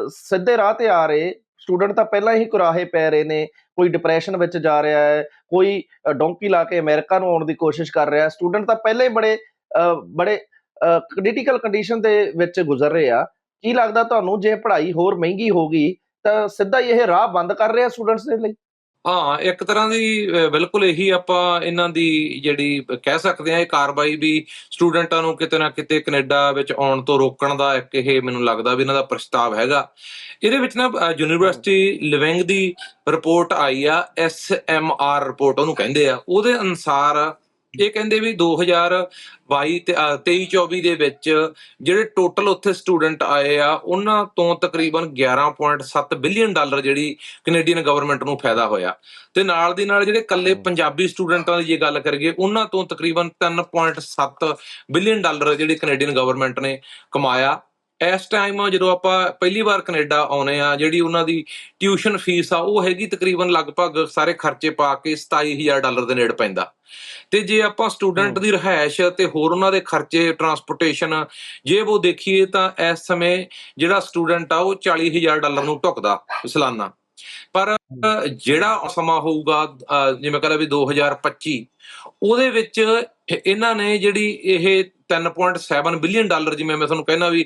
ਸਿੱਧੇ ਰਾਹ ਤੇ ਆ ਰਹੇ, ਸਟੂਡੈਂਟ ਤਾਂ ਪਹਿਲਾਂ ਹੀ ਕੁਰਾਹੇ ਪੈ ਰਹੇ ਨੇ, ਕੋਈ ਡਿਪਰੈਸ਼ਨ ਵਿੱਚ ਜਾ ਰਿਹਾ ਹੈ, ਕੋਈ ਡੋਂਕੀ ਲਾ ਕੇ ਅਮਰੀਕਾ ਨੂੰ ਆਉਣ ਦੀ ਕੋਸ਼ਿਸ਼ ਕਰ ਰਿਹਾ ਸਟੂਡੈਂਟ ਤਾਂ ਪਹਿਲਾਂ ਹੀ ਬੜੇ ਬੜੇ ਕ੍ਰਿਟੀਕਲ ਕੰਡੀਸ਼ਨ ਦੇ ਵਿੱਚ ਗੁਜ਼ਰ ਰਹੇ ਆ। ਕੀ ਲੱਗਦਾ ਤੁਹਾਨੂੰ, ਜੇ ਪੜ੍ਹਾਈ ਹੋਰ ਮਹਿੰਗੀ ਹੋ ਗਈ, ਤਾਂ ਸਿੱਧਾ ਹੀ ਇਹ ਰਾਹ ਬੰਦ ਕਰ ਰਿਹਾ ਸਟੂਡੈਂਟਸ ਦੇ ਲਈ? ਹਾਂ, ਇੱਕ ਤਰ੍ਹਾਂ ਦੀ ਬਿਲਕੁਲ ਇਹੀ ਆਪਾਂ ਇਹਨਾਂ ਦੀ ਜਿਹੜੀ ਕਹਿ ਸਕਦੇ ਆ, ਇਹ ਕਾਰਵਾਈ ਵੀ ਸਟੂਡੈਂਟਾਂ ਨੂੰ ਕਿਤੇ ਨਾ ਕਿਤੇ ਕੈਨੇਡਾ ਵਿੱਚ ਆਉਣ ਤੋਂ ਰੋਕਣ ਦਾ ਇੱਕ ਇਹ ਮੈਨੂੰ ਲੱਗਦਾ ਵੀ ਇਹਨਾਂ ਦਾ ਪ੍ਰਸਤਾਵ ਹੈਗਾ। ਇਹਦੇ ਵਿੱਚ ਨਾ ਯੂਨੀਵਰਸਿਟੀ ਲਿਵਿੰਗ ਦੀ ਰਿਪੋਰਟ ਆਈ ਆ ਐਸ ਐਮ ਆਰ ਰਿਪੋਰਟ ਉਹਨੂੰ ਕਹਿੰਦੇ ਆ। ਉਹਦੇ ਅਨੁਸਾਰ ਇਹ ਕਹਿੰਦੇ ਵੀ 2022 ਤੇ 23 24 ਦੇ ਵਿੱਚ ਜਿਹੜੇ ਟੋਟਲ ਉੱਥੇ ਸਟੂਡੈਂਟ ਆਏ ਆ ਉਹਨਾਂ ਤੋਂ ਤਕਰੀਬਨ 11.7 ਬਿਲੀਅਨ ਡਾਲਰ ਜਿਹੜੀ ਕੈਨੇਡੀਅਨ ਗਵਰਨਮੈਂਟ ਨੂੰ ਫਾਇਦਾ ਹੋਇਆ ਤੇ ਨਾਲ ਦੀ ਨਾਲ ਜਿਹੜੇ ਕੱਲੇ ਹਮ। ਪੰਜਾਬੀ ਸਟੂਡੈਂਟਾਂ ਦੀ ਜੇ ਗੱਲ ਕਰੀਏ ਉਹਨਾਂ ਤੋਂ ਤਕਰੀਬਨ 3.7 ਬਿਲੀਅਨ ਡਾਲਰ ਜਿਹੜੀ ਕੈਨੇਡੀਅਨ ਗਵਰਨਮੈਂਟ ਨੇ ਕਮਾਇਆ ਇਸ ਟਾਈਮ ਜਦੋਂ ਆਪਾਂ ਪਹਿਲੀ ਵਾਰ ਕੈਨੇਡਾ ਆਉਨੇ ਆ ਜਿਹੜੀ ਉਹਨਾਂ ਦੀ ਟਿਊਸ਼ਨ ਫੀਸ ਆ ਉਹ ਹੈਗੀ ਤਕਰੀਬਨ ਲਗਭਗ ਸਾਰੇ ਖਰਚੇ ਪਾ ਕੇ 27000 ਡਾਲਰ ਦੇ ਨੇੜੇ ਪੈਂਦਾ। ਤੇ ਜੇ ਆਪਾਂ ਸਟੂਡੈਂਟ। ਦੀ ਰਿਹਾਇਸ਼ ਤੇ ਹੋਰ ਉਹਨਾਂ ਦੇ ਖਰਚੇ ਟਰਾਂਸਪੋਰਟੇਸ਼ਨ ਜੇ ਉਹ ਦੇਖੀਏ ਤਾਂ ਇਸ ਸਮੇਂ ਜਿਹੜਾ ਸਟੂਡੈਂਟ ਆ ਉਹ 40000 ਡਾਲਰ ਨੂੰ ਢੁਕਦਾ ਸਾਲਾਨਾ। ਪਰ ਜਿਹੜਾ ਸਮਾਂ ਹੋਊਗਾ ਜਿਵੇਂ ਕਹਿੰਦਾ ਵੀ 2025 ਉਹਦੇ ਵਿੱਚ ਇਹ- ਇਹਨਾਂ ਨੇ ਜਿਹੜੀ ਇਹ 3.7 ਬਿਲੀਅਨ ਡਾਲਰ ਜਿਵੇਂ ਮੈਂ ਤੁਹਾਨੂੰ ਕਹਿੰਦਾ ਵੀ